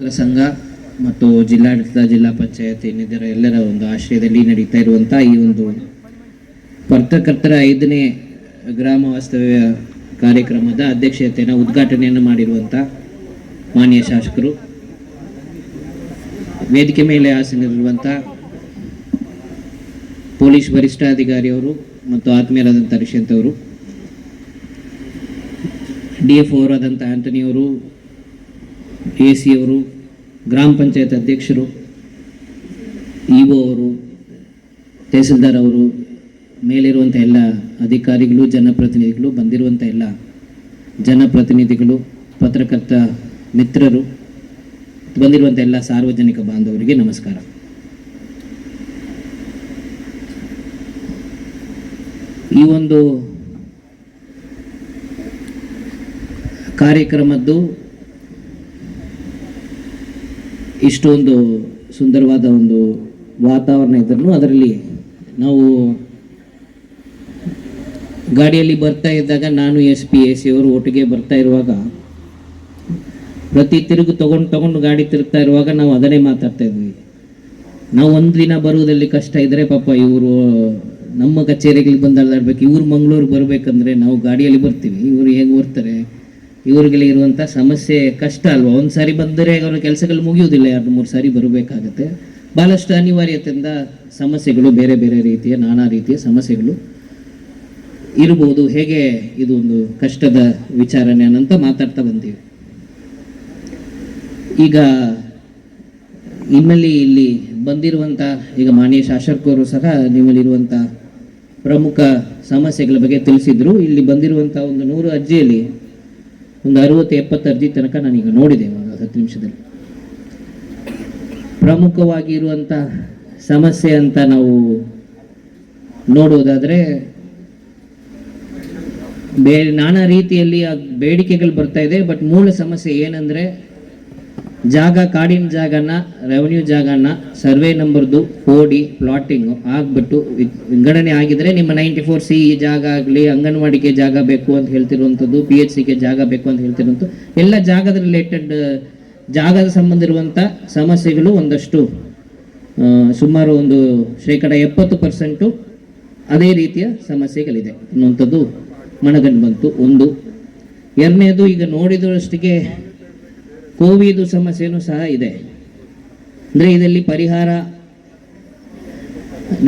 ಸಂಘ ಮತ್ತು ಜಿಲ್ಲಾಡಳಿತ ಜಿಲ್ಲಾ ಪಂಚಾಯತ್ ಇನ್ನಿತರ ಎಲ್ಲರ ಒಂದು ಆಶ್ರಯದಲ್ಲಿ ನಡೀತಾ ಇರುವಂಥ ಈ ಒಂದು ಪತ್ರಕರ್ತರ ಐದನೇ ಗ್ರಾಮ ವಾಸ್ತವ್ಯ ಕಾರ್ಯಕ್ರಮದ ಅಧ್ಯಕ್ಷತೆಯನ್ನು ಉದ್ಘಾಟನೆಯನ್ನು ಮಾಡಿರುವಂಥ ಮಾನ್ಯ ಶಾಸಕರು. ವೇದಿಕೆ ಮೇಲೆ ಆಸೀನರಿರುವಂಥ ಪೊಲೀಸ್ ವರಿಷ್ಠಾಧಿಕಾರಿಯವರು ಮತ್ತು ಆತ್ಮೀಯರಾದಂಥ ರಿಷಂತ್ ಅವರು, ಡಿ ಎಫ್ ಅವರಾದಂಥ ಆಂಟನಿಯವರು ಎ ಸಿಯವರು ಗ್ರಾಮ ಪಂಚಾಯತ್ ಅಧ್ಯಕ್ಷರು, ಇಒ ಅವರು, ತಹಸೀಲ್ದಾರ್ ಅವರು, ಮೇಲಿರುವಂಥ ಎಲ್ಲ ಅಧಿಕಾರಿಗಳು, ಜನಪ್ರತಿನಿಧಿಗಳು, ಬಂದಿರುವಂಥ ಎಲ್ಲ ಜನಪ್ರತಿನಿಧಿಗಳು, ಪತ್ರಕರ್ತ ಮಿತ್ರರು, ಬಂದಿರುವಂಥ ಎಲ್ಲ ಸಾರ್ವಜನಿಕ ಬಾಂಧವರಿಗೆ ನಮಸ್ಕಾರ. ಈ ಒಂದು ಕಾರ್ಯಕ್ರಮದ್ದು ಇಷ್ಟೊಂದು ಸುಂದರವಾದ ಒಂದು ವಾತಾವರಣ ಇದ್ರೂ ಅದರಲ್ಲಿ ನಾವು ಗಾಡಿಯಲ್ಲಿ ಬರ್ತಾ ಇದ್ದಾಗ ನಾನು ಎಸ್ ಪಿ ಎ ಸಿ ಅವರು ಒಟ್ಟಿಗೆ ಬರ್ತಾ ಇರುವಾಗ ಪ್ರತಿ ತಿರುಗು ತಗೊಂಡು ತಗೊಂಡು ಗಾಡಿ ತಿರುಗ್ತಾ ಇರುವಾಗ ನಾವು ಅದನ್ನೇ ಮಾತಾಡ್ತಾ ಇದ್ವಿ. ನಾವು ಒಂದು ದಿನ ಬರುವುದಲ್ಲಿ ಕಷ್ಟ ಇದ್ದರೆ ಪಾಪ ಇವರು ನಮ್ಮ ಕಚೇರಿಗಳಿಗೆ ಬಂದು ಅಲ್ದಾಡ್ಬೇಕು ಇವರು ಮಂಗಳೂರು ಬರಬೇಕಂದ್ರೆ ನಾವು ಗಾಡಿಯಲ್ಲಿ ಬರ್ತೀವಿ. ಇವರು ಹೇಗೆ ಬರ್ತಾರೆ ಇವರಿಗೆ ಇರುವಂಥ ಸಮಸ್ಯೆ ಕಷ್ಟ ಅಲ್ವಾ? ಒಂದು ಸಾರಿ ಬಂದರೆ ಅವರ ಕೆಲಸಗಳು ಮುಗಿಯುವುದಿಲ್ಲ, ಎರಡು ಮೂರು ಸಾರಿ ಬರಬೇಕಾಗತ್ತೆ. ಭಾಳಷ್ಟು ಅನಿವಾರ್ಯತೆಯಿಂದ ಸಮಸ್ಯೆಗಳು ಬೇರೆ ಬೇರೆ ರೀತಿಯ, ನಾನಾ ರೀತಿಯ ಸಮಸ್ಯೆಗಳು ಇರಬಹುದು. ಹೇಗೆ ಇದು ಒಂದು ಕಷ್ಟದ ವಿಚಾರಣೆ ಅಂತ ಮಾತಾಡ್ತಾ ಬಂದೀವಿ. ಈಗ ನಿಮ್ಮಲ್ಲಿ ಇಲ್ಲಿ ಬಂದಿರುವಂಥ ಈಗ ಮಾನ್ಯ ಶಾಸಕರು ಸಹ ನಿಮ್ಮಲ್ಲಿರುವಂಥ ಪ್ರಮುಖ ಸಮಸ್ಯೆಗಳ ಬಗ್ಗೆ ತಿಳಿಸಿದ್ರು. ಇಲ್ಲಿ ಬಂದಿರುವಂಥ ಒಂದು ನೂರು ಅರ್ಜಿಯಲ್ಲಿ ಒಂದು ಅರುವತ್ತು ಎಪ್ಪತ್ತು ಅರ್ಜಿ ತನಕ ನಾನೀಗ ನೋಡಿದೆ ಒಂದು ಹತ್ತು ನಿಮಿಷದಲ್ಲಿ. ಪ್ರಮುಖವಾಗಿ ಇರುವಂಥ ಸಮಸ್ಯೆ ಅಂತ ನಾವು ನೋಡುವುದಾದರೆ, ಬೇರೆ ನಾನಾ ರೀತಿಯಲ್ಲಿ ಆ ಬೇಡಿಕೆಗಳು ಬರ್ತಾ ಇದೆ, ಬಟ್ ಮೂಲ ಸಮಸ್ಯೆ ಏನಂದ್ರೆ ಜಾಗ, ಕಾಡಿನ ಜಾಗನ ರೆವೆನ್ಯೂ ಜಾಗನ ಸರ್ವೆ ನಂಬರ್ದು ಕೋಡಿ ಪ್ಲಾಟಿಂಗ್ ಆಗ್ಬಿಟ್ಟು ವಿಂಗಡಣೆ ಆಗಿದ್ರೆ ನಿಮ್ಮ ನೈಂಟಿ ಫೋರ್ ಸಿ ಜಾಗ ಆಗಲಿ, ಅಂಗನವಾಡಿಗೆ ಜಾಗ ಬೇಕು ಅಂತ ಹೇಳ್ತಿರುವಂಥದ್ದು ಪಿ ಎಚ್ ಸಿಗೆ ಜಾಗ ಬೇಕು ಅಂತ ಹೇಳ್ತಿರುವಂಥದ್ದು, ಎಲ್ಲ ಜಾಗದ ರಿಲೇಟೆಡ್ ಜಾಗದ ಸಂಬಂಧ ಇರುವಂಥ ಸಮಸ್ಯೆಗಳು ಒಂದಷ್ಟು ಸುಮಾರು ಒಂದು ಶೇಕಡ ಎಪ್ಪತ್ತು ಪರ್ಸೆಂಟು ಅದೇ ರೀತಿಯ ಸಮಸ್ಯೆಗಳಿದೆ ಅನ್ನುವಂಥದ್ದು ಮನಗಂಡು ಬಂತು. ಒಂದು. ಎರಡನೇದು, ಈಗ ನೋಡಿದರಷ್ಟಿಗೆ ಕೋವಿದು ಸಮಸ್ಯೆನೂ ಸಹ ಇದೆ. ಅಂದರೆ ಇದರಲ್ಲಿ ಪರಿಹಾರ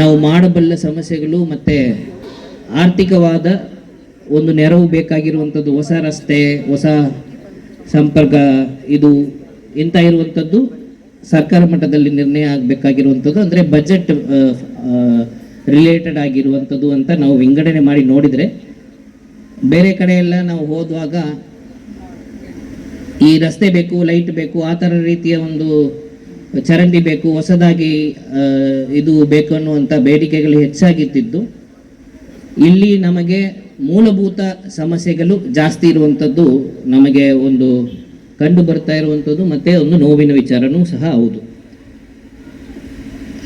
ನಾವು ಮಾಡಬಲ್ಲ ಸಮಸ್ಯೆಗಳು ಮತ್ತು ಆರ್ಥಿಕವಾದ ಒಂದು ನೆರವು ಬೇಕಾಗಿರುವಂಥದ್ದು, ಹೊಸ ರಸ್ತೆ, ಹೊಸ ಸಂಪರ್ಕ, ಇದು ಇಂಥ ಇರುವಂಥದ್ದು ಸರ್ಕಾರ ಮಟ್ಟದಲ್ಲಿ ನಿರ್ಣಯ ಆಗಬೇಕಾಗಿರುವಂಥದ್ದು. ಅಂದರೆ ಬಜೆಟ್ ರಿಲೇಟೆಡ್ ಆಗಿರುವಂಥದ್ದು ಅಂತ ನಾವು ವಿಂಗಡಣೆ ಮಾಡಿ ನೋಡಿದರೆ ಬೇರೆ ಕಡೆಯೆಲ್ಲ ನಾವು ಹೋದುವಾಗ ಈ ರಸ್ತೆ ಬೇಕು ಲೈಟ್ ಬೇಕು, ಆ ಥರ ರೀತಿಯ ಒಂದು ಚರಂಡಿ ಬೇಕು, ಹೊಸದಾಗಿ ಇದು ಬೇಕು ಅನ್ನುವಂಥ ಬೇಡಿಕೆಗಳು ಹೆಚ್ಚಾಗಿದ್ದಿದ್ದು ಇಲ್ಲಿ ನಮಗೆ ಮೂಲಭೂತ ಸಮಸ್ಯೆಗಳು ಜಾಸ್ತಿ ಇರುವಂಥದ್ದು ನಮಗೆ ಒಂದು ಕಂಡು ಬರ್ತಾ ಇರುವಂಥದ್ದು ಮತ್ತೆ ಒಂದು ನೋವಿನ ವಿಚಾರನೂ ಸಹ ಹೌದು.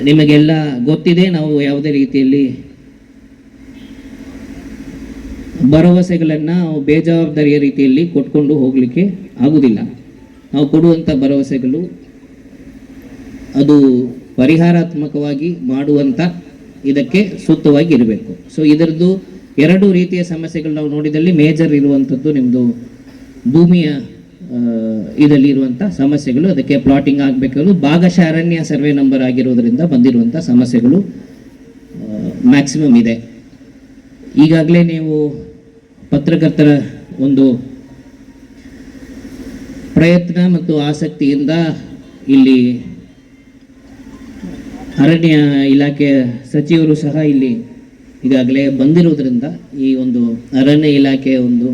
ನಿಮಗೆಲ್ಲ ಗೊತ್ತಿದೆ, ನಾವು ಯಾವುದೇ ರೀತಿಯಲ್ಲಿ ಭರವಸೆಗಳನ್ನು ಬೇಜವಾಬ್ದಾರಿಯ ರೀತಿಯಲ್ಲಿ ಕೊಟ್ಕೊಂಡು ಹೋಗಲಿಕ್ಕೆ ಆಗುವುದಿಲ್ಲ ನಾವು ಕೊಡುವಂಥ ಭರವಸೆಗಳು ಅದು ಪರಿಹಾರಾತ್ಮಕವಾಗಿ ಮಾಡುವಂಥ ಇದಕ್ಕೆ ಸೂಕ್ತವಾಗಿ ಇರಬೇಕು. ಸೊ ಇದರದ್ದು ಎರಡು ರೀತಿಯ ಸಮಸ್ಯೆಗಳು ನಾವು ನೋಡಿದಲ್ಲಿ ಮೇಜರ್ ಇರುವಂಥದ್ದು ನಿಮ್ಮದು ಭೂಮಿಯ ಇದರಲ್ಲಿ ಇರುವಂಥ ಸಮಸ್ಯೆಗಳು, ಅದಕ್ಕೆ ಪ್ಲಾಟಿಂಗ್ ಆಗಬೇಕಾದ್ರು ಭಾಗಶಃ ಅರಣ್ಯ ಸರ್ವೆ ನಂಬರ್ ಆಗಿರೋದರಿಂದ ಬಂದಿರುವಂಥ ಸಮಸ್ಯೆಗಳು ಮ್ಯಾಕ್ಸಿಮಮ್ ಇದೆ. ಈಗಾಗಲೇ ನೀವು ಪತ್ರಕರ್ತರ ಒಂದು ಪ್ರಯತ್ನ ಮತ್ತು ಆಸಕ್ತಿಯಿಂದ ಇಲ್ಲಿ ಅರಣ್ಯ ಇಲಾಖೆಯ ಸಚಿವರು ಸಹ ಇಲ್ಲಿ ಈಗಾಗಲೇ ಬಂದಿರುವುದರಿಂದ ಈ ಒಂದು ಅರಣ್ಯ ಇಲಾಖೆಯ ಒಂದು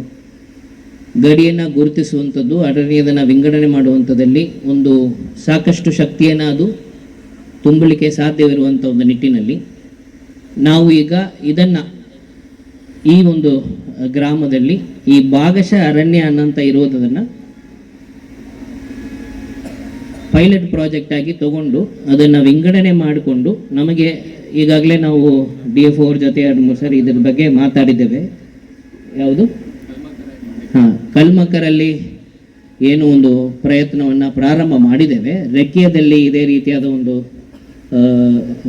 ಗಡಿಯನ್ನು ಗುರುತಿಸುವಂಥದ್ದು, ಅರಣ್ಯದನ್ನು ವಿಂಗಡಣೆ ಮಾಡುವಂಥದ್ದಲ್ಲಿ ಒಂದು ಸಾಕಷ್ಟು ಶಕ್ತಿಯನ್ನು ಅದು ತುಂಬಲಿಕ್ಕೆ ಸಾಧ್ಯವಿರುವಂಥ ಒಂದು ನಿಟ್ಟಿನಲ್ಲಿ. ನಾವು ಈಗ ಇದನ್ನು ಈ ಒಂದು ಗ್ರಾಮದಲ್ಲಿ ಈ ಭಾಗಶಃ ಅರಣ್ಯ ಅನ್ನಂತ ಇರೋದನ್ನು ಪೈಲಟ್ ಪ್ರಾಜೆಕ್ಟ್ ಆಗಿ ತಗೊಂಡು ಅದನ್ನು ವಿಂಗಡಣೆ ಮಾಡಿಕೊಂಡು ನಮಗೆ ಈಗಾಗಲೇ ನಾವು ಡಿ ಎಫ್ ಅವ್ರ ಜೊತೆ ಎರಡು ಮೂರು ಸರಿ ಇದ್ರ ಬಗ್ಗೆ ಮಾತಾಡಿದ್ದೇವೆ. ಯಾವುದು? ಹಾಂ, ಕಲ್ಮಕರಲ್ಲಿ ಏನು ಒಂದು ಪ್ರಯತ್ನವನ್ನು ಪ್ರಾರಂಭ ಮಾಡಿದ್ದೇವೆ. ರೆಕ್ಕಿಯದಲ್ಲಿ ಇದೇ ರೀತಿಯಾದ ಒಂದು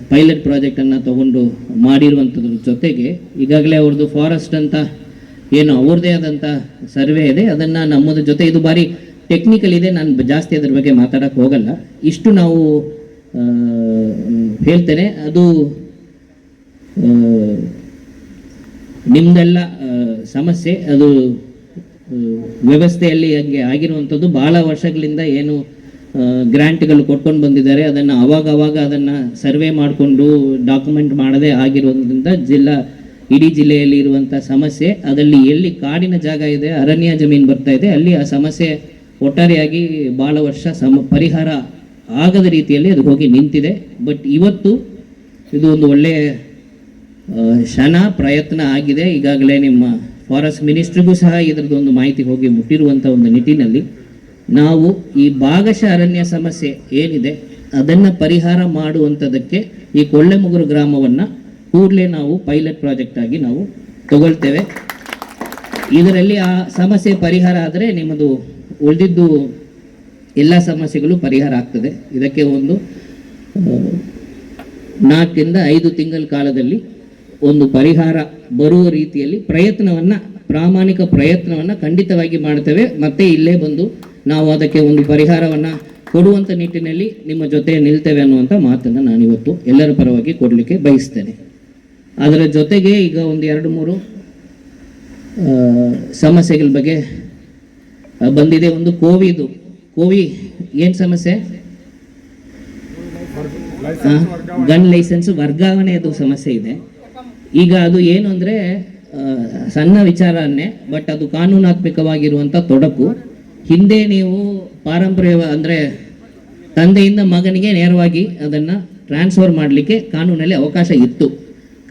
ಪೈಲಟ್ ಪ್ರಾಜೆಕ್ಟನ್ನು ತಗೊಂಡು ಮಾಡಿರುವಂಥದ್ರ ಜೊತೆಗೆ ಈಗಾಗಲೇ ಅವ್ರದ್ದು ಫಾರೆಸ್ಟ್ ಅಂತ ಏನು ಅವ್ರದ್ದೇ ಆದಂಥ ಸರ್ವೆ ಇದೆ. ಅದನ್ನು ನಮ್ಮದ್ರ ಜೊತೆ ಇದು ಬಾರಿ ಟೆಕ್ನಿಕಲ್ ಇದೆ. ನಾನು ಜಾಸ್ತಿ ಅದ್ರ ಬಗ್ಗೆ ಮಾತಾಡೋಕ್ಕೆ ಹೋಗಲ್ಲ. ಇಷ್ಟು ನಾವು ಹೇಳ್ತೇನೆ. ಅದು ನಿಮ್ದೆಲ್ಲ ಸಮಸ್ಯೆ. ಅದು ವ್ಯವಸ್ಥೆಯಲ್ಲಿ ಹಂಗೆ ಆಗಿರುವಂಥದ್ದು. ಬಹಳ ವರ್ಷಗಳಿಂದ ಏನು ಗ್ರ್ಯಾಂಟ್ಗಳು ಕೊಟ್ಕೊಂಡು ಬಂದಿದ್ದಾರೆ. ಅದನ್ನು ಅವಾಗ ಅವಾಗ ಅದನ್ನು ಸರ್ವೆ ಮಾಡಿಕೊಂಡು ಡಾಕ್ಯುಮೆಂಟ್ ಮಾಡದೇ ಆಗಿರೋದ್ರಿಂದ ಜಿಲ್ಲಾ ಇಡೀ ಜಿಲ್ಲೆಯಲ್ಲಿ ಇರುವಂಥ ಸಮಸ್ಯೆ ಅದರಲ್ಲಿ ಎಲ್ಲಿ ಕಾಡಿನ ಜಾಗ ಇದೆ, ಅರಣ್ಯ ಜಮೀನು ಬರ್ತಾ ಇದೆ, ಅಲ್ಲಿ ಆ ಸಮಸ್ಯೆ ಒಟ್ಟಾರೆಯಾಗಿ ಭಾಳ ವರ್ಷ ಸಮ, ಪರಿಹಾರ ಆಗದ ರೀತಿಯಲ್ಲಿ ಅದು ಹೋಗಿ ನಿಂತಿದೆ. ಬಟ್ ಇವತ್ತು ಇದು ಒಂದು ಒಳ್ಳೆಯ ಶನ ಪ್ರಯತ್ನ ಆಗಿದೆ. ಈಗಾಗಲೇ ನಿಮ್ಮ ಫಾರೆಸ್ಟ್ ಮಿನಿಸ್ಟ್ರಿಗೂ ಸಹ ಇದರದ್ದು ಒಂದು ಮಾಹಿತಿ ಹೋಗಿ ಮುಟ್ಟಿರುವಂಥ ಒಂದು ನಿಟ್ಟಿನಲ್ಲಿ ನಾವು ಈ ಭಾಗಶಃ ಅರಣ್ಯ ಸಮಸ್ಯೆ ಏನಿದೆ, ಅದನ್ನು ಪರಿಹಾರ ಮಾಡುವಂಥದ್ದಕ್ಕೆ ಈ ಕೊಳ್ಳೆಮುಗುರು ಗ್ರಾಮವನ್ನು ಕೂಡಲೇ ನಾವು ಪೈಲಟ್ ಪ್ರಾಜೆಕ್ಟ್ ಆಗಿ ನಾವು ತಗೊಳ್ತೇವೆ. ಇದರಲ್ಲಿ ಆ ಸಮಸ್ಯೆ ಪರಿಹಾರ ಆದರೆ ನಿಮ್ಮದು ಉಳಿದಿದ್ದು ಎಲ್ಲ ಸಮಸ್ಯೆಗಳು ಪರಿಹಾರ ಆಗ್ತದೆ. ಇದಕ್ಕೆ ಒಂದು ನಾಲ್ಕರಿಂದ ಐದು ತಿಂಗಳ ಕಾಲದಲ್ಲಿ ಒಂದು ಪರಿಹಾರ ಬರುವ ರೀತಿಯಲ್ಲಿ ಪ್ರಯತ್ನವನ್ನು, ಪ್ರಾಮಾಣಿಕ ಪ್ರಯತ್ನವನ್ನು ಖಂಡಿತವಾಗಿ ಮಾಡ್ತೇವೆ. ಮತ್ತೆ ಇಲ್ಲೇ ಬಂದು ನಾವು ಅದಕ್ಕೆ ಒಂದು ಪರಿಹಾರವನ್ನು ಕೊಡುವಂಥ ನಿಟ್ಟಿನಲ್ಲಿ ನಿಮ್ಮ ಜೊತೆ ನಿಲ್ತೇವೆ ಅನ್ನುವಂಥ ಮಾತನ್ನು ನಾನಿವತ್ತು ಎಲ್ಲರ ಪರವಾಗಿ ಕೊಡಲಿಕ್ಕೆ ಬಯಸ್ತೇನೆ. ಅದರ ಜೊತೆಗೆ ಈಗ ಒಂದು ಎರಡು ಮೂರು ಸಮಸ್ಯೆಗಳ ಬಗ್ಗೆ ಬಂದಿದೆ. ಒಂದು ಕೋವಿದು. ಕೋವಿ, ಏನು ಸಮಸ್ಯೆ? ಗನ್ ಲೈಸೆನ್ಸ್ ವರ್ಗಾವಣೆಯದು ಸಮಸ್ಯೆ ಇದೆ. ಈಗ ಅದು ಏನು ಅಂದರೆ ಸಣ್ಣ ವಿಚಾರನೇ ಬಟ್ ಅದು ಕಾನೂನಾತ್ಮಕವಾಗಿರುವಂಥ ತೊಡಕು. ಹಿಂದೆ ನೀವು ಪಾರಂಪರ್ಯ, ಅಂದರೆ ತಂದೆಯಿಂದ ಮಗನಿಗೆ ನೇರವಾಗಿ ಅದನ್ನು ಟ್ರಾನ್ಸ್ಫರ್ ಮಾಡಲಿಕ್ಕೆ ಕಾನೂನಲ್ಲಿ ಅವಕಾಶ ಇತ್ತು.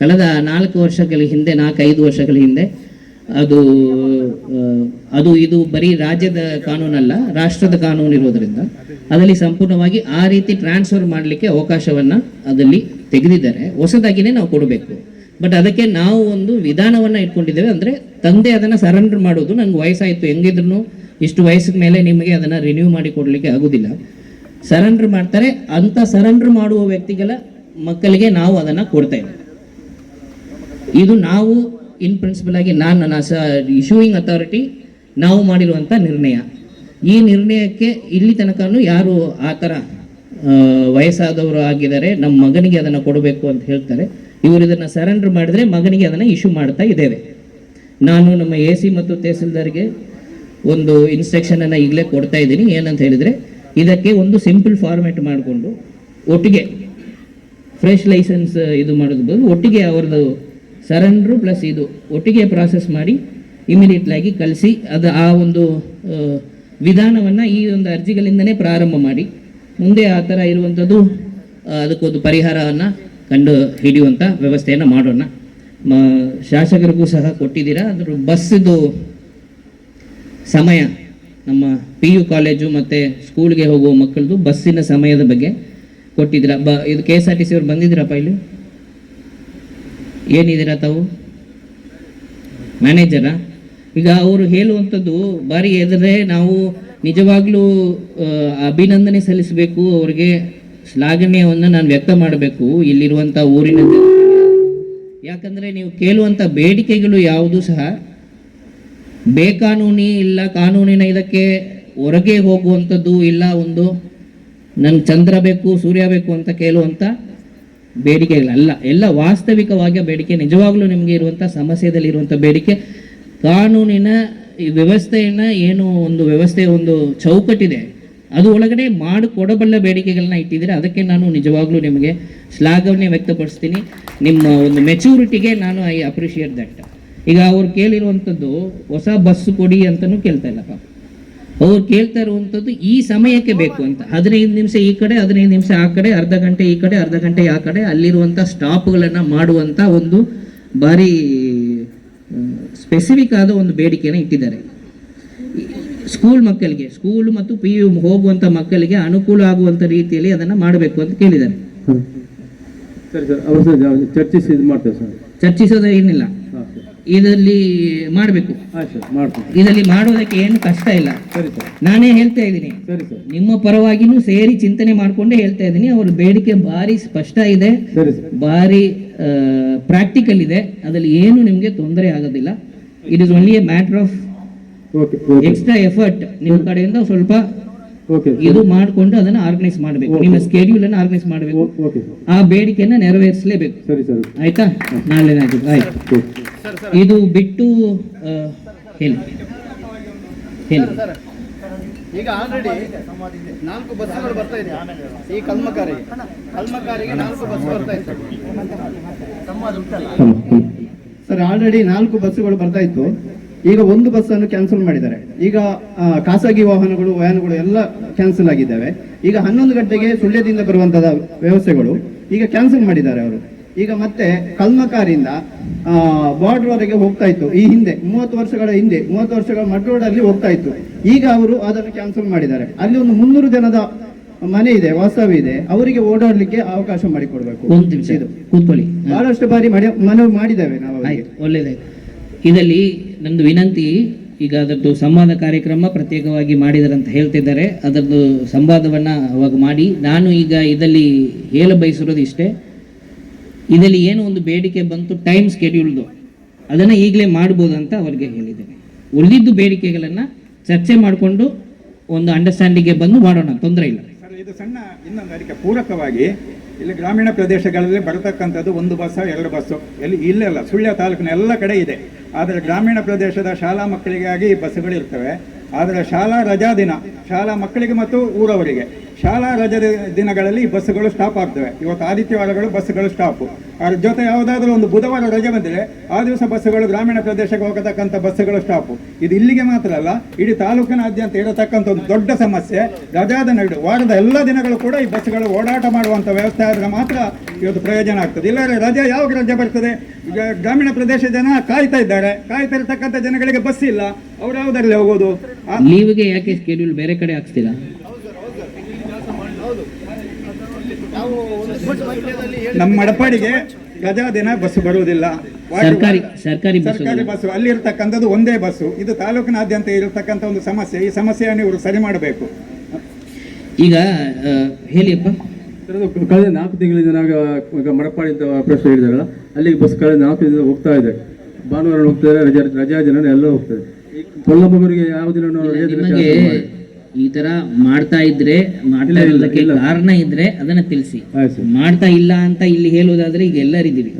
ಕಳೆದ ನಾಲ್ಕು ವರ್ಷಗಳ ಹಿಂದೆ, ನಾಲ್ಕೈದು ವರ್ಷಗಳ ಹಿಂದೆ, ಅದು ಅದು ಇದು ಬರೀ ರಾಜ್ಯದ ಕಾನೂನಲ್ಲ, ರಾಷ್ಟ್ರದ ಕಾನೂನು ಇರೋದರಿಂದ ಅದರಲ್ಲಿ ಸಂಪೂರ್ಣವಾಗಿ ಆ ರೀತಿ ಟ್ರಾನ್ಸ್ಫರ್ ಮಾಡಲಿಕ್ಕೆ ಅವಕಾಶವನ್ನು ಅದರಲ್ಲಿ ತೆಗೆದಿದ್ದಾರೆ. ಹೊಸದಾಗಿನೇ ನಾವು ಕೊಡಬೇಕು. ಬಟ್ ಅದಕ್ಕೆ ನಾವು ಒಂದು ವಿಧಾನವನ್ನು ಇಟ್ಕೊಂಡಿದ್ದೇವೆ. ಅಂದರೆ ತಂದೆ ಅದನ್ನು ಸರೆಂಡರ್ ಮಾಡೋದು ನಂಗೆ ವಯಸ್ಸಾಯಿತು. ಹೆಂಗಿದ್ರು ಇಷ್ಟು ವಯಸ್ಸಿನ ಮೇಲೆ ನಿಮಗೆ ಅದನ್ನು ರಿನ್ಯೂ ಮಾಡಿ ಕೊಡಲಿಕ್ಕೆ ಆಗೋದಿಲ್ಲ. ಸರೆಂಡರ್ ಮಾಡ್ತಾರೆ. ಅಂತ ಸರೆಂಡರ್ ಮಾಡುವ ವ್ಯಕ್ತಿಗಳ ಮಕ್ಕಳಿಗೆ ನಾವು ಅದನ್ನು ಕೊಡ್ತೇವೆ ಇದು ನಾವು ಇನ್ ಪ್ರಿನ್ಸಿಪಲ್ ಆಗಿ ನಾನು ನನ್ನ ಇಶ್ಯೂಯಿಂಗ್ ಅಥಾರಿಟಿ ನಾವು ಮಾಡಿರುವಂಥ ನಿರ್ಣಯ. ಈ ನಿರ್ಣಯಕ್ಕೆ ಇಲ್ಲಿ ತನಕನೂ ಯಾರು ಆ ಥರ ವಯಸ್ಸಾದವರು ಆಗಿದ್ದಾರೆ ನಮ್ಮ ಮಗನಿಗೆ ಅದನ್ನು ಕೊಡಬೇಕು ಅಂತ ಹೇಳ್ತಾರೆ. ಇವರು ಇದನ್ನು ಸರೆಂಡರ್ ಮಾಡಿದರೆ ಮಗನಿಗೆ ಅದನ್ನು ಇಶ್ಯೂ ಮಾಡ್ತಾ ಇದ್ದೇವೆ. ನಾನು ನಮ್ಮ ಎ ಸಿ ಮತ್ತು ತಹಸೀಲ್ದಾರ್ಗೆ ಒಂದು ಇನ್ಸ್ಟ್ರಕ್ಷನನ್ನು ಈಗಲೇ ಕೊಡ್ತಾ ಇದ್ದೀನಿ. ಏನಂತ ಹೇಳಿದರೆ, ಇದಕ್ಕೆ ಒಂದು ಸಿಂಪಲ್ ಫಾರ್ಮ್ಯಾಟ್ ಮಾಡಿಕೊಂಡು ಒಟ್ಟಿಗೆ ಫ್ರೆಶ್ ಲೈಸೆನ್ಸ್ ಇದು ಮಾಡೋದು ಬದಲು ಒಟ್ಟಿಗೆ ಅವ್ರದ್ದು ಸರೆಂಡ್ರು ಪ್ಲಸ್ ಇದು ಒಟ್ಟಿಗೆ ಪ್ರಾಸೆಸ್ ಮಾಡಿ ಇಮಿಡಿಯೇಟ್ಲಾಗಿ ಕಳಿಸಿ ಅದು ಆ ಒಂದು ವಿಧಾನವನ್ನು ಈ ಒಂದು ಅರ್ಜಿಗಳಿಂದನೇ ಪ್ರಾರಂಭ ಮಾಡಿ. ಮುಂದೆ ಆ ಥರ ಇರುವಂಥದ್ದು ಅದಕ್ಕೊಂದು ಪರಿಹಾರವನ್ನು ಕಂಡು ಹಿಡಿಯುವಂಥ ವ್ಯವಸ್ಥೆಯನ್ನು ಮಾಡೋಣ. ಶಾಸಕರಿಗೂ ಸಹ ಕೊಟ್ಟಿದ್ದೀರಾ? ಅದ್ರ ಬಸ್ಸಿದು ಸಮಯ. ನಮ್ಮ ಪಿ ಯು ಕಾಲೇಜು ಮತ್ತು ಸ್ಕೂಲ್ಗೆ ಹೋಗುವ ಮಕ್ಕಳದು ಬಸ್ಸಿನ ಸಮಯದ ಬಗ್ಗೆ ಕೊಟ್ಟಿದ್ದೀರಾ? ಬ, ಇದು K S R T C ಅವ್ರು ಬಂದಿದ್ದೀರಪ್ಪ ಇಲ್ಲಿ? ಏನಿದ್ದೀರಾ ತಾವು ಮ್ಯಾನೇಜರಾ ಈಗ ಅವರು ಹೇಳುವಂಥದ್ದು ಬಾರಿ ಎದ್ರೆ ನಾವು ನಿಜವಾಗ್ಲೂ ಅಭಿನಂದನೆ ಸಲ್ಲಿಸಬೇಕು, ಅವರಿಗೆ ಶ್ಲಾಘನೀಯವನ್ನು ನಾನು ವ್ಯಕ್ತ ಮಾಡಬೇಕು ಇಲ್ಲಿರುವಂಥ ಊರಿನ. ಯಾಕಂದರೆ ನೀವು ಕೇಳುವಂಥ ಬೇಡಿಕೆಗಳು ಯಾವುದು ಸಹ ಬೇಕಾನೂನಿ ಇಲ್ಲ ಕಾನೂನಿನ ಇದಕ್ಕೆ ಹೊರಗೆ ಹೋಗುವಂಥದ್ದು ಇಲ್ಲ ಒಂದು ನನ್ನ ಚಂದ್ರ ಬೇಕು, ಸೂರ್ಯ ಬೇಕು ಅಂತ ಕೇಳುವಂಥ ಬೇಡಿಕೆಗಳಲ್ಲ ಎಲ್ಲ ವಾಸ್ತವಿಕವಾಗಿ ಬೇಡಿಕೆ, ನಿಜವಾಗ್ಲೂ ನಿಮಗೆ ಇರುವಂಥ ಸಮಸ್ಯೆದಲ್ಲಿ ಇರುವಂಥ ಬೇಡಿಕೆ, ಕಾನೂನಿನ ವ್ಯವಸ್ಥೆಯನ್ನ ಏನು ಒಂದು ವ್ಯವಸ್ಥೆ, ಒಂದು ಚೌಕಟ್ಟಿದೆ, ಅದು ಒಳಗಡೆ ಮಾಡಿಕೊಡಬಲ್ಲ ಬೇಡಿಕೆಗಳನ್ನ ಇಟ್ಟಿದ್ದೀರಾ? ಅದಕ್ಕೆ ನಾನು ನಿಜವಾಗ್ಲೂ ನಿಮಗೆ ಶ್ಲಾಘನೆ ವ್ಯಕ್ತಪಡಿಸ್ತೀನಿ. ನಿಮ್ಮ ಒಂದು ಮೆಚೂರಿಟಿಗೆ ನಾನು ಐ ಅಪ್ರಿಷಿಯೇಟ್ ದಟ್ ಈಗ ಅವ್ರು ಕೇಳಿರುವಂಥದ್ದು ಹೊಸ ಬಸ್ ಕೊಡಿ ಅಂತಲೂ ಕೇಳ್ತಾ ಇಲ್ಲ ಪಾಪ. ಅವ್ರು ಕೇಳ್ತಾ ಇರುವಂಥದ್ದು ಈ ಸಮಯಕ್ಕೆ ಬೇಕು ಅಂತ. ಹದಿನೈದು ನಿಮಿಷ ಈ ಕಡೆ ಹದಿನೈದು ನಿಮಿಷ ಆ ಕಡೆ ಅರ್ಧ ಗಂಟೆ ಈ ಕಡೆ ಅರ್ಧ ಗಂಟೆ ಆ ಕಡೆ ಅಲ್ಲಿರುವಂಥ ಸ್ಟಾಪ್ಗಳನ್ನು ಮಾಡುವಂಥ ಒಂದು ಭಾರಿ ಸ್ಪೆಸಿಫಿಕ್ ಆದ ಒಂದು ಬೇಡಿಕೆಯನ್ನು ಇಟ್ಟಿದ್ದಾರೆ. ಸ್ಕೂಲ್ ಮಕ್ಕಳಿಗೆ ಸ್ಕೂಲ್ ಮತ್ತು ಪಿ ಯು ಹೋಗುವಂಥ ಮಕ್ಕಳಿಗೆ ಅನುಕೂಲ ಆಗುವಂಥ ರೀತಿಯಲ್ಲಿ ಅದನ್ನು ಮಾಡಬೇಕು ಅಂತ ಕೇಳಿದ್ದಾರೆ. ಚರ್ಚಿಸೋದು ಏನಿಲ್ಲ. ಇದರಲ್ಲಿ ಮಾಡಬೇಕು. ಇದರಲ್ಲಿ ಮಾಡೋದಕ್ಕೆ ಏನು ಕಷ್ಟ ಇಲ್ಲ. ಸರಿ ಸರ್. ನಾನೇ ಹೇಳ್ತಾ ಇದ್ದೀನಿ. ಸರಿ ಸರ್. ನಿಮ್ಮ ಪರವಾಗಿನೂ ಸೇರಿ ಚಿಂತನೆ ಮಾಡಿಕೊಂಡೇ ಹೇಳ್ತಾ ಇದ್ದೀನಿ. ಅವರ ಬೇಡಿಕೆ ಭಾರಿ ಸ್ಪಷ್ಟ ಇದೆ. ಭಾರಿ ಪ್ರಾಕ್ಟಿಕಲ್ ಇದೆ. ಅದರಲ್ಲಿ ಏನು ನಿಮಗೆ ತೊಂದರೆ ಆಗೋದಿಲ್ಲ. It is only a matter of extra effort ನಿಮ್ಮ ಕಡೆಯಿಂದ ಸ್ವಲ್ಪ ಇದು ಮಾಡಿಕೊಂಡು ಅದನ್ನ ಆರ್ಗನೈಸ್ ಮಾಡಬೇಕು. ನಿಮ್ಮ ಸ್ಕೆಡ್ಯೂಲ್ ಅನ್ನು ಆರ್ಗನೈಸ್ ಮಾಡಬೇಕು. ಓಕೆ ಸರ್ ಆ ಬೇಡಿಕೆಯನ್ನ ನೆರವೇರಿಸಲೇಬೇಕು. ಸರಿ ಸರ್. ಆಯ್ತಾ? ನಾಳೆ ಆಯ್ತು. ಇದು ಬಿಟ್ಟು ಹೇಳಿ. ಹೇಳಿ. ಈಗ ಆಲ್ರೆಡಿ ನಾಲ್ಕು ಬಸ್ಸುಗಳು ಬರ್ತಾ ಇದೆ. ಈ ಕಲ್ಮಕಾರಿ. ಕಲ್ಮಕಾರಿಗೆ ನಾಲ್ಕು ಬಸ್ ಬರ್ತಾ ಇತ್ತು. ಸರ್ ಆಲ್ರೆಡಿ ನಾಲ್ಕು ಬಸ್ಸುಗಳು ಬರ್ತಾ ಇತ್ತು. ಈಗ ಒಂದು ಬಸ್ಸನ್ನು ಕ್ಯಾನ್ಸಲ್ ಮಾಡಿದ್ದಾರೆ. ಈಗ ಖಾಸಗಿ ವಾಹನಗಳು ವ್ಯಾನ್ಗಳು ಎಲ್ಲ ಕ್ಯಾನ್ಸಲ್ ಆಗಿದ್ದಾವೆ. ಈಗ ಹನ್ನೊಂದು ಗಂಟೆಗೆ ಸುಳ್ಯದಿಂದ ಬರುವಂತಹ ವ್ಯವಸ್ಥೆಗಳು ಈಗ ಕ್ಯಾನ್ಸಲ್ ಮಾಡಿದ್ದಾರೆ ಅವರು. ಈಗ ಮತ್ತೆ ಕಲ್ಮಕಾರಿಂದ ಬಾರ್ಡರ್ ವರೆಗೆ ಹೋಗ್ತಾ ಇತ್ತು. ಈ ಹಿಂದೆ ಮೂವತ್ತು ವರ್ಷಗಳ ಹಿಂದೆ ಮೂವತ್ತು ವರ್ಷಗಳ ಮಡ್ ರೋಡ್ ಅಲ್ಲಿ ಹೋಗ್ತಾ ಇತ್ತು. ಈಗ ಅವರು ಅದನ್ನು ಕ್ಯಾನ್ಸಲ್ ಮಾಡಿದ್ದಾರೆ. ಅಲ್ಲಿ ಒಂದು ಮುನ್ನೂರು ಜನದ ಮನೆ ಇದೆ ವಾಸ್ತವ್ಯ ಇದೆ. ಅವರಿಗೆ ಓಡಾಡಲಿಕ್ಕೆ ಅವಕಾಶ ಮಾಡಿಕೊಡ್ಬೇಕು. ಒಂದು ನಿಮಿಷ ಇದು. ಕೂತ್ಕೊಳ್ಳಿ. ಬಹಳಷ್ಟು ಬಾರಿ ಮನೆ ಮನವಿ ಮಾಡಿದ್ದೇವೆ ನಾವು. ಒಳ್ಳೇದಾಯ್ತು. ಇದರಲ್ಲಿ ನಂದು ವಿನಂತಿ, ಈಗ ಅದರದ್ದು ಸಂವಾದ ಕಾರ್ಯಕ್ರಮ ಪ್ರತ್ಯೇಕವಾಗಿ ಮಾಡಿದರಂತ ಹೇಳ್ತಿದ್ದಾರೆ. ಅದರದ್ದು ಸಂವಾದವನ್ನು ಅವಾಗ ಮಾಡಿ, ನಾನು ಈಗ ಇದರಲ್ಲಿ ಹೇಳ ಬಯಸಿರೋದು ಇಷ್ಟೇ. ಇದರಲ್ಲಿ ಏನು ಒಂದು ಬೇಡಿಕೆ ಬಂತು ಟೈಮ್ ಸ್ಕೆಡ್ಯೂಲ್ದು ಅದನ್ನು ಈಗಲೇ ಮಾಡ್ಬೋದು ಅಂತ ಅವ್ರಿಗೆ ಹೇಳಿದ್ದೇನೆ. ಉಳಿದಿದ್ದು ಬೇಡಿಕೆಗಳನ್ನು ಚರ್ಚೆ ಮಾಡಿಕೊಂಡು ಒಂದು ಅಂಡರ್ಸ್ಟ್ಯಾಂಡಿಂಗ್ಗೆ ಬಂದು ಮಾಡೋಣ, ತೊಂದರೆ ಇಲ್ಲ. ಸರ್, ಇದು ಸಣ್ಣ ಇನ್ನೊಂದು ಅದಕ್ಕೆ ಪೂರಕವಾಗಿ ಇಲ್ಲಿ ಗ್ರಾಮೀಣ ಪ್ರದೇಶಗಳಲ್ಲಿ ಬರತಕ್ಕಂಥದ್ದು ಒಂದು ಬಸ್ಸು ಎರಡು ಬಸ್ಸು ಎಲ್ಲಿ ಇಲ್ಲೆಲ್ಲ ಸುಳ್ಯ ತಾಲೂಕಿನ ಎಲ್ಲ ಕಡೆ ಇದೆ. ಆದರೆ ಗ್ರಾಮೀಣ ಪ್ರದೇಶದ ಶಾಲಾ ಮಕ್ಕಳಿಗಾಗಿ ಈ ಬಸ್ಸುಗಳು ಇರ್ತವೆ ಆದರೆ ಶಾಲಾ ರಜಾ ದಿನ, ಶಾಲಾ ಮಕ್ಕಳಿಗೆ ಮತ್ತು ಊರವರಿಗೆ. ಶಾಲಾ ರಜೆ ದಿನಗಳಲ್ಲಿ ಈ ಬಸ್ಸುಗಳು ಸ್ಟಾಪ್ ಆಗ್ತವೆ. ಇವತ್ತು ಆದಿತ್ಯವಾರಗಳು ಬಸ್ಸುಗಳು ಸ್ಟಾಪ್ ಅದ್ರ ಜೊತೆ ಯಾವುದಾದ್ರೂ ಒಂದು ಬುಧವಾರ ರಜೆ ಬಂದರೆ ಆ ದಿವಸ ಬಸ್ಸುಗಳು ಗ್ರಾಮೀಣ ಪ್ರದೇಶಕ್ಕೆ ಹೋಗತಕ್ಕಂಥ ಬಸ್ಸುಗಳು ಸ್ಟಾಪ್ ಇದು ಇಲ್ಲಿಗೆ ಮಾತ್ರ ಅಲ್ಲ, ಇಡೀ ತಾಲೂಕಿನಾದ್ಯಂತ ಇರತಕ್ಕಂಥ ಒಂದು ದೊಡ್ಡ ಸಮಸ್ಯೆ. ರಜಾದ ನಡು ವಾರದ ಎಲ್ಲ ದಿನಗಳು ಕೂಡ ಈ ಬಸ್ಸುಗಳು ಓಡಾಟ ಮಾಡುವಂಥ ವ್ಯವಸ್ಥೆ ಆದರೆ ಮಾತ್ರ ಇವತ್ತು ಪ್ರಯೋಜನ ಆಗ್ತದೆ. ಇಲ್ಲದ್ರೆ ರಜೆ ಯಾವಾಗ ರಜೆ ಬರ್ತದೆ? ಗ್ರಾಮೀಣ ಪ್ರದೇಶ ಜನ ಕಾಯ್ತಾ ಇದ್ದಾರೆ. ಕಾಯ್ತಾ ಇರತಕ್ಕಂಥ ಜನಗಳಿಗೆ ಬಸ್ ಇಲ್ಲ. ಅವ್ರು ಯಾವುದರಲ್ಲಿ ಹೋಗೋದು? ನೀವಿಗೆ ಯಾಕೆ ಸ್ಕೆಡ್ಯೂಲ್ ಬೇರೆ ಕಡೆ ಹಾಕ್ಸ್ತೀರಾ? ನಮ್ಮ ಮಡಪಾಡಿಗೆ ರಜಾ ದಿನ ಬಸ್ ಬರುವುದಿಲ್ಲ. ಸರ್ಕಾರಿ ಸರ್ಕಾರಿ ಬಸ್ ಸರ್ಕಾರಿ ಬಸ್ಸು. ಅಲ್ಲಿ ಇರ್ತಕ್ಕಂಥದ್ದು ಒಂದೇ ಬಸ್ಸು. ಇದು ತಾಲೂಕಿನಾದ್ಯಂತ ಇರತಕ್ಕಂಥ ಒಂದು ಸಮಸ್ಯೆ. ಈ ಸಮಸ್ಯೆಯನ್ನು ಇವರು ಸರಿ ಮಾಡಬೇಕು. ಈಗ ಹೇಳಿಯಪ್ಪ ಕಳೆದ ನಾಲ್ಕು ತಿಂಗಳಿಂದ ನಾವು ಮಡಪಾಡಿ ಅಂತ ಪ್ರಶ್ನೆ ಹೇಳಿದಾರಲ್ಲ ಅಲ್ಲಿಗೆ ಬಸ್ ಕಳೆದ ನಾಲ್ಕು ದಿನ ಹೋಗ್ತಾ ಇದೆ. ಭಾನುವಾರ ಹೋಗ್ತಾರೆ ರಜಾ ರಜಾ ದಿನ ಎಲ್ಲ ಹೋಗ್ತದೆ. ಕೊಲ್ಲಮ್ಮರಿಗೆ ಯಾವ ದಿನ ಈ ತರ ಮಾಡ್ತಾ ಇದ್ರೆ ಮಾಡ್ತಾ ಇರೋದಕ್ಕೆ ಕಾರಣ ಇದ್ರೆ ಅದನ್ನ ತಿಳಿಸಿ. ಮಾಡ್ತಾ ಇಲ್ಲ ಅಂತ ಇಲ್ಲಿ ಹೇಳೋದಾದ್ರೆ ಈಗ ಎಲ್ಲರಿದ್ದೀವಿ.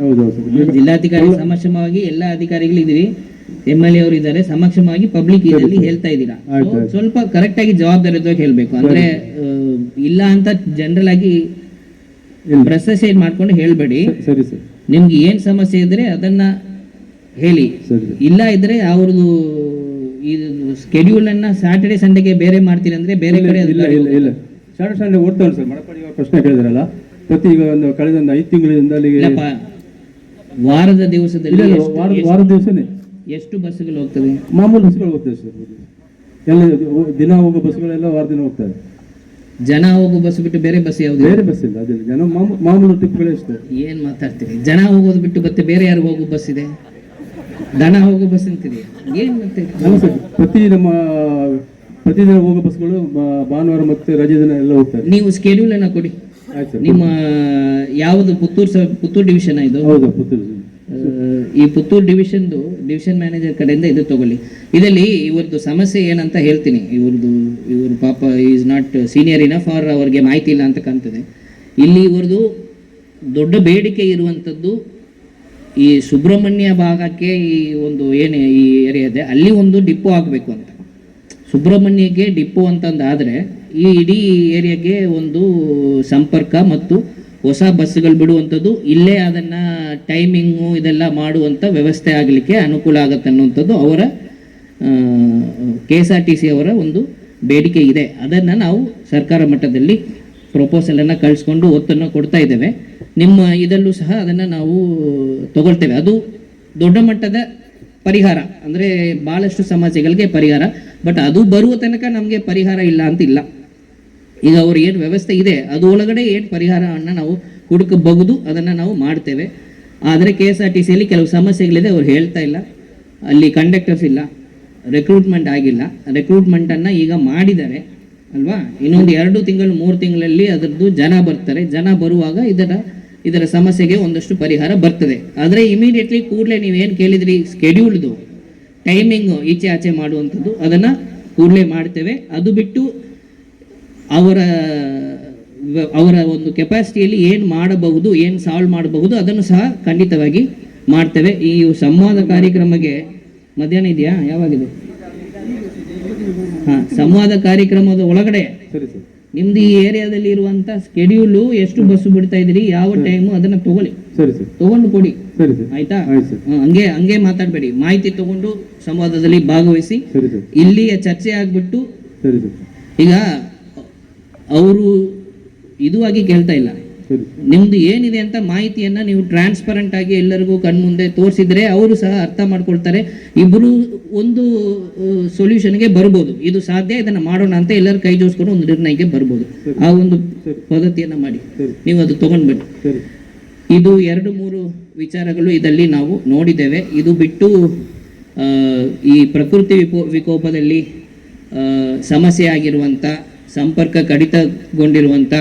ಜಿಲ್ಲಾಧಿಕಾರಿ ಸಮಕ್ಷಮವಾಗಿ ಎಲ್ಲಾ ಅಧಿಕಾರಿಗಳು ಇದೀವಿ ಎಂ ಎಲ್ ಎ ಅವರು ಇದ್ದಾರೆ. ಸಮಕ್ಷಮವಾಗಿ ಪಬ್ಲಿಕ್ ಇದರಲ್ಲಿ ಹೇಳ್ತಾ ಇದ್ದೀರಾ. ಸ್ವಲ್ಪ ಕರೆಕ್ಟ್ ಆಗಿ ಜವಾಬ್ದಾರಿ ಹೇಳ್ಬೇಕು. ಅಂದ್ರೆ ಇಲ್ಲ ಅಂತ ಜನರಲ್ ಆಗಿ ಪ್ರಸೆಸೈಡ್ ಮಾಡ್ಕೊಂಡು ಹೇಳ್ಬೇಡಿ. ಸರಿ ಸರ್. ನಿಮ್ಗೆ ಏನ್ ಸಮಸ್ಯೆ ಇದ್ರೆ ಅದನ್ನ ಹೇಳಿ. ಇಲ್ಲ ಇದ್ರೆ ಅವ್ರದ್ದು ಸ್ಕೆಡ್ಯೂಲ್ ಅನ್ನ ಸ್ಯಾಟರ್ಡೆ ಸಂಡೆಗೆ ಬೇರೆ ಮಾಡ್ತೀರಿ ಅಂದ್ರೆ ಬೇರೆ ಕಡೆ ಇಲ್ಲ ಇಲ್ಲ ಇಲ್ಲ. ಸ್ಯಾಟರ್ಡೆ ಸಂಡೆ ಓಡ್ತಾವೆ ಸರ್. ಮಡಪಡಿ ಇವಾಗ ಪ್ರಶ್ನೆ ಕೇಳಿದ್ರಲ್ಲ. ಪ್ರತಿ ಈಗ ಒಂದು ಕಳೆದ ಒಂದು ಐದು ತಿಂಗಳಿಂದ ಅಲ್ಲಿಗೆ ವಾರದ ದಿವಸದಲ್ಲಿ ಇಲ್ಲ, ಎಷ್ಟು- ವಾರ ಎಷ್ಟು- ದಿವಸನೇ. ಎಷ್ಟು ಬಸ್ಗಳು ಹೋಗ್ತವೆ? ಮಾಮೂಲು ಬಸ್ಗಳು ಹೋಗ್ತದೆ ಸರ್. ಎಲ್ಲ ದಿನ ಹೋಗೋ ಬಸ್ಗಳೆಲ್ಲ ವಾರ ದಿನ ಹೋಗ್ತವೆ. ಜನ ಹೋಗೋ ಬಸ್ ಬಿಟ್ಟು ಬೇರೆ ಬಸ್ ಯಾವ್ದು? ಬೇರೆ ಬಸ್ ಇಲ್ಲ ಅದಿಲ್ಲ. ಜನ ಮಾಮೂಲಿ ಟ್ರಿಪ್ಗಳೇ ಇಷ್ಟ ಏನ್ ಮಾತಾಡ್ತೀರಿ? ಜನ ಹೋಗೋದು ಬಿಟ್ಟು ಮತ್ತೆ ಬೇರೆ ಯಾರು ಹೋಗೋ ಬಸ್ ಇದೆ? ದನ ಹೋಗೋ ಬಸ್ ಏನ್ ಮತ್ತೆ ಪ್ರತಿ ನಮ್ಮ ಪ್ರತಿದಿನ ಹೋಗೋ ಬಸ್ಗಳು ಭಾನುವಾರ ಮತ್ತೆ ರಜೆ ದಿನ ಎಲ್ಲ ಹೋಗ್ತಾರೆ ನೀವು ಸ್ಕೆಡ್ಯೂಲ್ ಅನ್ನ ಕೊಡಿ. ಆಯ್ತು ನಿಮ್ಮ ಯಾವುದು ಪುತ್ತೂರು ಸ- ಪುತ್ತೂರು ಡಿವಿಷನ್ ಇದು? ಹೌದು ಪುತ್ತೂರು ಈ ಪುತ್ತೂರು ಡಿವಿಷನ್ದು ಡಿವಿಷನ್ ಮ್ಯಾನೇಜರ್ ಕಡೆಯಿಂದ ಇದು ತಗೊಳ್ಳಿ. ಇದರಲ್ಲಿ ಇವ್ರದ್ದು ಸಮಸ್ಯೆ ಏನಂತ ಹೇಳ್ತೀನಿ. ಇವ್ರದ್ದು ಇವ್ರ ಪಾಪ is not senior enough or ಅವ್ರಿಗೆ ಮಾಹಿತಿ ಇಲ್ಲ ಅಂತ ಕಾಣ್ತದೆ. ಇಲ್ಲಿ ಇವ್ರದ್ದು ದೊಡ್ಡ ಬೇಡಿಕೆ ಇರುವಂಥದ್ದು ಈ ಸುಬ್ರಹ್ಮಣ್ಯ ಭಾಗಕ್ಕೆ ಈ ಒಂದು ಏನು ಈ ಏರಿಯಾ ಇದೆ, ಅಲ್ಲಿ ಒಂದು ಡಿಪೋ ಆಗಬೇಕು ಅಂತ. ಸುಬ್ರಹ್ಮಣ್ಯಕ್ಕೆ ಡಿಪೋ ಅಂತಂದಾದರೆ ಈ ಇಡೀ ಏರಿಯಾಗೆ ಒಂದು ಸಂಪರ್ಕ ಮತ್ತು ಹೊಸ ಬಸ್ಸುಗಳು ಬಿಡುವಂಥದ್ದು, ಇಲ್ಲೇ ಅದನ್ನು ಟೈಮಿಂಗು ಇದೆಲ್ಲ ಮಾಡುವಂಥ ವ್ಯವಸ್ಥೆ ಆಗಲಿಕ್ಕೆ ಅನುಕೂಲ ಆಗುತ್ತೆ ಅನ್ನುವಂಥದ್ದು ಅವರ K S R T C ಅವರ ಒಂದು ಬೇಡಿಕೆ ಇದೆ. ಅದನ್ನು ನಾವು ಸರ್ಕಾರ ಮಟ್ಟದಲ್ಲಿ ಪ್ರಪೋಸಲನ್ನು ಕಳಿಸ್ಕೊಂಡು ಒತ್ತನ್ನು ಕೊಡ್ತಾ ಇದ್ದೇವೆ. ನಿಮ್ಮ ಇದಲ್ಲೂ ಸಹ ಅದನ್ನು ನಾವು ತಗೊಳ್ತೇವೆ. ಅದು ದೊಡ್ಡ ಮಟ್ಟದ ಪರಿಹಾರ. ಅಂದರೆ ಭಾಳಷ್ಟು ಸಮಸ್ಯೆಗಳಿಗೆ ಪರಿಹಾರ. ಬಟ್ ಅದು ಬರುವ ತನಕ ನಮಗೆ ಪರಿಹಾರ ಇಲ್ಲ ಅಂತ ಇಲ್ಲ. ಈಗ ಅವ್ರ ಏನು ವ್ಯವಸ್ಥೆ ಇದೆ ಅದು ಒಳಗಡೆ ಏನು ಪರಿಹಾರವನ್ನು ನಾವು ಹುಡುಕಬಹುದು, ಅದನ್ನು ನಾವು ಮಾಡ್ತೇವೆ. ಆದರೆ ಕೆ ಎಸ್ ಆರ್ ಟಿ ಸಿಯಲ್ಲಿ ಕೆಲವು ಸಮಸ್ಯೆಗಳಿದೆ ಅವ್ರು ಹೇಳ್ತಾ ಇಲ್ಲ. ಅಲ್ಲಿ ಕಂಡಕ್ಟರ್ಸ್ ಇಲ್ಲ ರೆಕ್ರೂಟ್ಮೆಂಟ್ ಆಗಿಲ್ಲ. ರೆಕ್ರೂಟ್ಮೆಂಟನ್ನು ಈಗ ಮಾಡಿದ್ದಾರೆ. ಅಲ್ವಾ? ಇನ್ನೊಂದು ಎರಡು ತಿಂಗಳು, ಮೂರು ತಿಂಗಳಲ್ಲಿ ಅದರದ್ದು ಜನ ಬರ್ತಾರೆ. ಜನ ಬರುವಾಗ ಇದರ ಇದರ ಸಮಸ್ಯೆಗೆ ಒಂದಷ್ಟು ಪರಿಹಾರ ಬರ್ತದೆ. ಆದರೆ ಇಮಿಡಿಯೇಟ್ಲಿ ಕೂಡಲೇ ನೀವೇನು ಕೇಳಿದ್ರಿ? ಸ್ಕೆಡ್ಯೂಲ್ದು ಟೈಮಿಂಗು ಈಚೆ ಆಚೆ ಮಾಡುವಂಥದ್ದು. ಅದನ್ನು ಕೂಡಲೇ ಮಾಡ್ತೇವೆ. ಅದು ಬಿಟ್ಟು ಅವರ ಅವರ ಒಂದು ಕೆಪಾಸಿಟಿಯಲ್ಲಿ ಏನು ಮಾಡಬಹುದು, ಏನು ಸಾಲ್ವ್ ಮಾಡಬಹುದು, ಅದನ್ನು ಸಹ ಖಂಡಿತವಾಗಿ ಮಾಡ್ತೇವೆ. ಈ ಸಂವಾದ ಕಾರ್ಯಕ್ರಮಕ್ಕೆ ಮಧ್ಯಾಹ್ನ ಇದೆಯಾ? ಯಾವಾಗಿದೆ ಸಂವಾದ ಕಾರ್ಯಕ್ರಮದ ಒಳಗಡೆ ನಿಮ್ದು ಈ ಏರಿಯಾದಲ್ಲಿ ಇರುವಂತ ಸ್ಕೆಡ್ಯೂಲ್ ಎಷ್ಟು ಬಸ್ಸು ಬಿಡ್ತಾ ಇದ್ರಿ ಯಾವ ಟೈಮ್ ಅದನ್ನ ತಗೊಳ್ಳಿ. ತಗೊಂಡು ಕೊಡಿ. ಆಯ್ತಾ? ಹಂಗೆ ಹಂಗೆ ಮಾತಾಡ್ಬೇಡಿ. ಮಾಹಿತಿ ತಗೊಂಡು ಸಂವಾದದಲ್ಲಿ ಭಾಗವಹಿಸಿ ಇಲ್ಲಿಯ ಚರ್ಚೆ ಆಗ್ಬಿಟ್ಟು ಈಗ ಅವರು ಇದು ಆಗಿ ಕೇಳ್ತಾ ಇಲ್ಲ. ನಿಮ್ದು ಏನಿದೆ ಅಂತ ಮಾಹಿತಿಯನ್ನ ನೀವು ಟ್ರಾನ್ಸ್ಪರೆಂಟ್ ಆಗಿ ಎಲ್ಲರಿಗೂ ಕಣ್ಮುಂದೆ ತೋರಿಸಿದ್ರೆ ಅವರು ಸಹ ಅರ್ಥ ಮಾಡ್ಕೊಳ್ತಾರೆ. ಇಬ್ಬರು ಒಂದು ಸೊಲ್ಯೂಷನ್ಗೆ ಬರ್ಬೋದು. ಇದು ಸಾಧ್ಯ ಇದನ್ನ ಮಾಡೋಣ ಅಂತ ಎಲ್ಲರೂ ಕೈ ಜೋಡಿಸ್ಕೊಂಡು ಒಂದು ನಿರ್ಣಯಕ್ಕೆ ಬರ್ಬೋದು. ಆ ಒಂದು ಪದ್ಧತಿಯನ್ನ ಮಾಡಿ. ನೀವು ಅದು ತಗೊಂಡ್ಬಿಟ್ಟು. ಇದು ಎರಡು ಮೂರು ವಿಚಾರಗಳು ಇದರಲ್ಲಿ ನಾವು ನೋಡಿದ್ದೇವೆ. ಇದು ಬಿಟ್ಟು ಈ ಪ್ರಕೃತಿ ವಿಕೋ ವಿಕೋಪದಲ್ಲಿ ಸಮಸ್ಯೆ ಆಗಿರುವಂಥ ಸಂಪರ್ಕ ಕಡಿತಗೊಂಡಿರುವಂಥ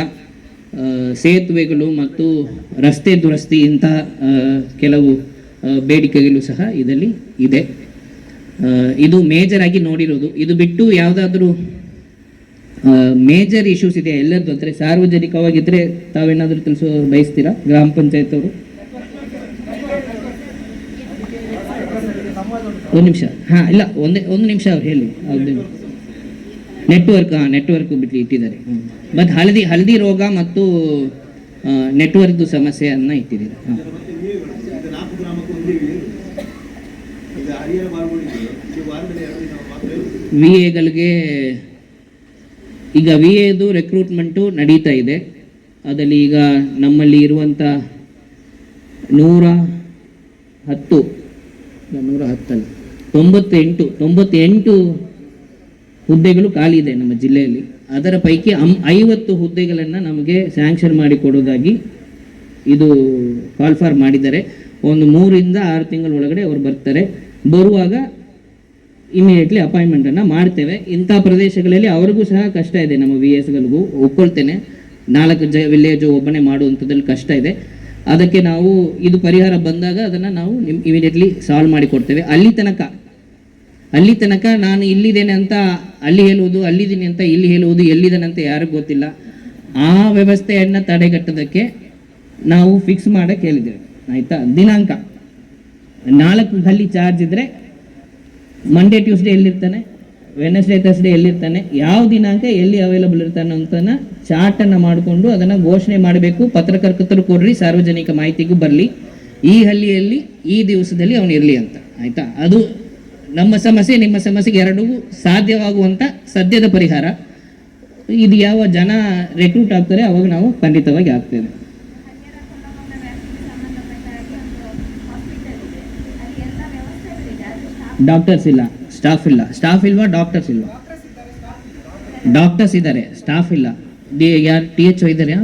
ಸೇತುವೆಗಳು ಮತ್ತು ರಸ್ತೆ ದುರಸ್ತಿ ಇಂತಹ ಕೆಲವು ಬೇಡಿಕೆಗಳು ಸಹ ಇದರಲ್ಲಿ ಇದೆ. ಇದು ಮೇಜರ್ ಆಗಿ ನೋಡಿರೋದು. ಇದು ಬಿಟ್ಟು ಯಾವುದಾದ್ರೂ ಮೇಜರ್ ಇಶ್ಯೂಸ್ ಇದೆ ಎಲ್ಲರದ್ದು ಅಂದರೆ ಸಾರ್ವಜನಿಕವಾಗಿದ್ದರೆ ತಾವೇನಾದರೂ ತಿಳಿಸೋ ಬಯಸ್ತೀರಾ? ಗ್ರಾಮ ಪಂಚಾಯತ್ ಅವರು ಒಂದು ನಿಮಿಷ. ಹಾಂ, ಇಲ್ಲ, ಒಂದೇ, ಒಂದು ನಿಮಿಷ ಅವ್ರು ಹೇಳಿ. ಹೌದು. ನೆಟ್ವರ್ಕ್ ಹಾಂ ನೆಟ್ವರ್ಕ್ ಬಿಟ್ಟು ಇಟ್ಟಿದ್ದಾರೆ. ಮತ್ತು ಹಳದಿ ಹಳದಿ ರೋಗ ಮತ್ತು ನೆಟ್ವರ್ಕ್ದು ಸಮಸ್ಯೆಯನ್ನು ಇಟ್ಟಿದ್ದಾರೆ. ಹಾಂ ವಿ ಎಗಳಿಗೆ ಈಗ ವಿ ಎದು ರೆಕ್ರೂಟ್ಮೆಂಟು ನಡೀತಾ ಇದೆ. ಅದರಲ್ಲಿ ಈಗ ನಮ್ಮಲ್ಲಿ ಇರುವಂಥ ನೂರ ಹತ್ತು, ನೂರ ಹತ್ತಲ್ಲ, ತೊಂಬತ್ತೆಂಟು ತೊಂಬತ್ತೆಂಟು ಹುದ್ದೆಗಳು ಖಾಲಿ ಇದೆ ನಮ್ಮ ಜಿಲ್ಲೆಯಲ್ಲಿ. ಅದರ ಪೈಕಿ ಅಮ್ ಐವತ್ತು ಹುದ್ದೆಗಳನ್ನು ನಮಗೆ ಸ್ಯಾಂಕ್ಷನ್ ಮಾಡಿ ಕೊಡೋದಾಗಿ ಇದು ಕಾಲ್ ಫಾರ್ ಮಾಡಿದ್ದಾರೆ. ಒಂದು ಮೂರಿಂದ ಆರು ತಿಂಗಳ ಒಳಗಡೆ ಅವರು ಬರ್ತಾರೆ. ಬರುವಾಗ ಇಮಿಡಿಯೇಟ್ಲಿ ಅಪಾಯಿಂಟ್ಮೆಂಟನ್ನು ಮಾಡ್ತೇವೆ. ಇಂಥ ಪ್ರದೇಶಗಳಲ್ಲಿ ಅವ್ರಿಗೂ ಸಹ ಕಷ್ಟ ಇದೆ ನಮ್ಮ ವಿ ಎಸ್ಗಳಿಗೂ ಒಪ್ಕೊಳ್ತೇನೆ. ನಾಲ್ಕು ಜ ವಿಲೇಜು ಒಬ್ಬನೇ ಮಾಡುವಂಥದ್ದಲ್ಲಿ ಕಷ್ಟ ಇದೆ. ಅದಕ್ಕೆ ನಾವು ಇದು ಪರಿಹಾರ ಬಂದಾಗ ಅದನ್ನು ನಾವು ನಿಮ್ ಇಮಿಡಿಯೇಟ್ಲಿ ಸಾಲ್ವ್ ಮಾಡಿ ಕೊಡ್ತೇವೆ. ಅಲ್ಲಿ ತನಕ ಅಲ್ಲಿ ತನಕ ನಾನು ಇಲ್ಲಿದ್ದೇನೆ ಅಂತ ಅಲ್ಲಿ ಹೇಳುವುದು, ಅಲ್ಲಿದ್ದೀನಿ ಅಂತ ಇಲ್ಲಿ ಹೇಳುವುದು, ಎಲ್ಲಿದ್ದೇನೆ ಅಂತ ಯಾರಿಗೂ ಗೊತ್ತಿಲ್ಲ. ಆ ವ್ಯವಸ್ಥೆಯನ್ನು ತಡೆಗಟ್ಟೋದಕ್ಕೆ ನಾವು ಫಿಕ್ಸ್ ಮಾಡಕ್ಕೆ ಹೇಳಿದ್ದೇವೆ. ಆಯಿತಾ? ದಿನಾಂಕ. ನಾಲ್ಕು ಗಲ್ಲಿ ಚಾರ್ಜ್ ಇದ್ದರೆ ಮಂಡೇ ಟ್ಯೂಸ್ಡೇ ಎಲ್ಲಿರ್ತಾನೆ? ವೆನಸ್ಡೇ ಥರ್ಸ್ಡೇ ಎಲ್ಲಿರ್ತಾನೆ? ಯಾವ ದಿನಾಂಕ ಎಲ್ಲಿ ಅವೈಲಬಲ್ ಇರ್ತಾನೆ ಅಂತನ ಚಾರ್ಟನ್ನು ಮಾಡಿಕೊಂಡು ಅದನ್ನು ಘೋಷಣೆ ಮಾಡಬೇಕು. ಪತ್ರಕರ್ತರು ಕೊಡ್ರಿ, ಸಾರ್ವಜನಿಕ ಮಾಹಿತಿಗೂ ಬರಲಿ. ಈ ಹಳ್ಳಿಯಲ್ಲಿ ಈ ದಿವಸದಲ್ಲಿ ಅವನು ಇರಲಿ ಅಂತ. ಆಯಿತಾ? ಅದು ನಮ್ಮ ಸಮಸ್ಯೆ ನಿಮ್ಮ ಸಮಸ್ಯೆಗೆ ಎರಡೂ ಸಾಧ್ಯವಾಗುವಂಥ ಸದ್ಯದ ಪರಿಹಾರ. ಇದು ಯಾವ ಜನ ರೆಕ್ರೂಟ್ ಆಗ್ತಾರೆ, ಅವಾಗ ನಾವು ಖಂಡಿತವಾಗಿ ಆಗ್ತೇವೆ. ಡಾಕ್ಟರ್ಸ್ ಇಲ್ಲ ಸ್ಟಾಫ್ ಇಲ್ಲ ಸ್ಟಾಫ್ ಇಲ್ವಾ ಡಾಕ್ಟರ್ಸ್ ಇಲ್ವಾ? ಡಾಕ್ಟರ್ಸ್ ಇದ್ದಾರೆ ಸ್ಟಾಫ್ ಇಲ್ಲ. ಡಿ ಯಾರು ಟಿ ಎಚ್ ಇದ್ದಾರೆ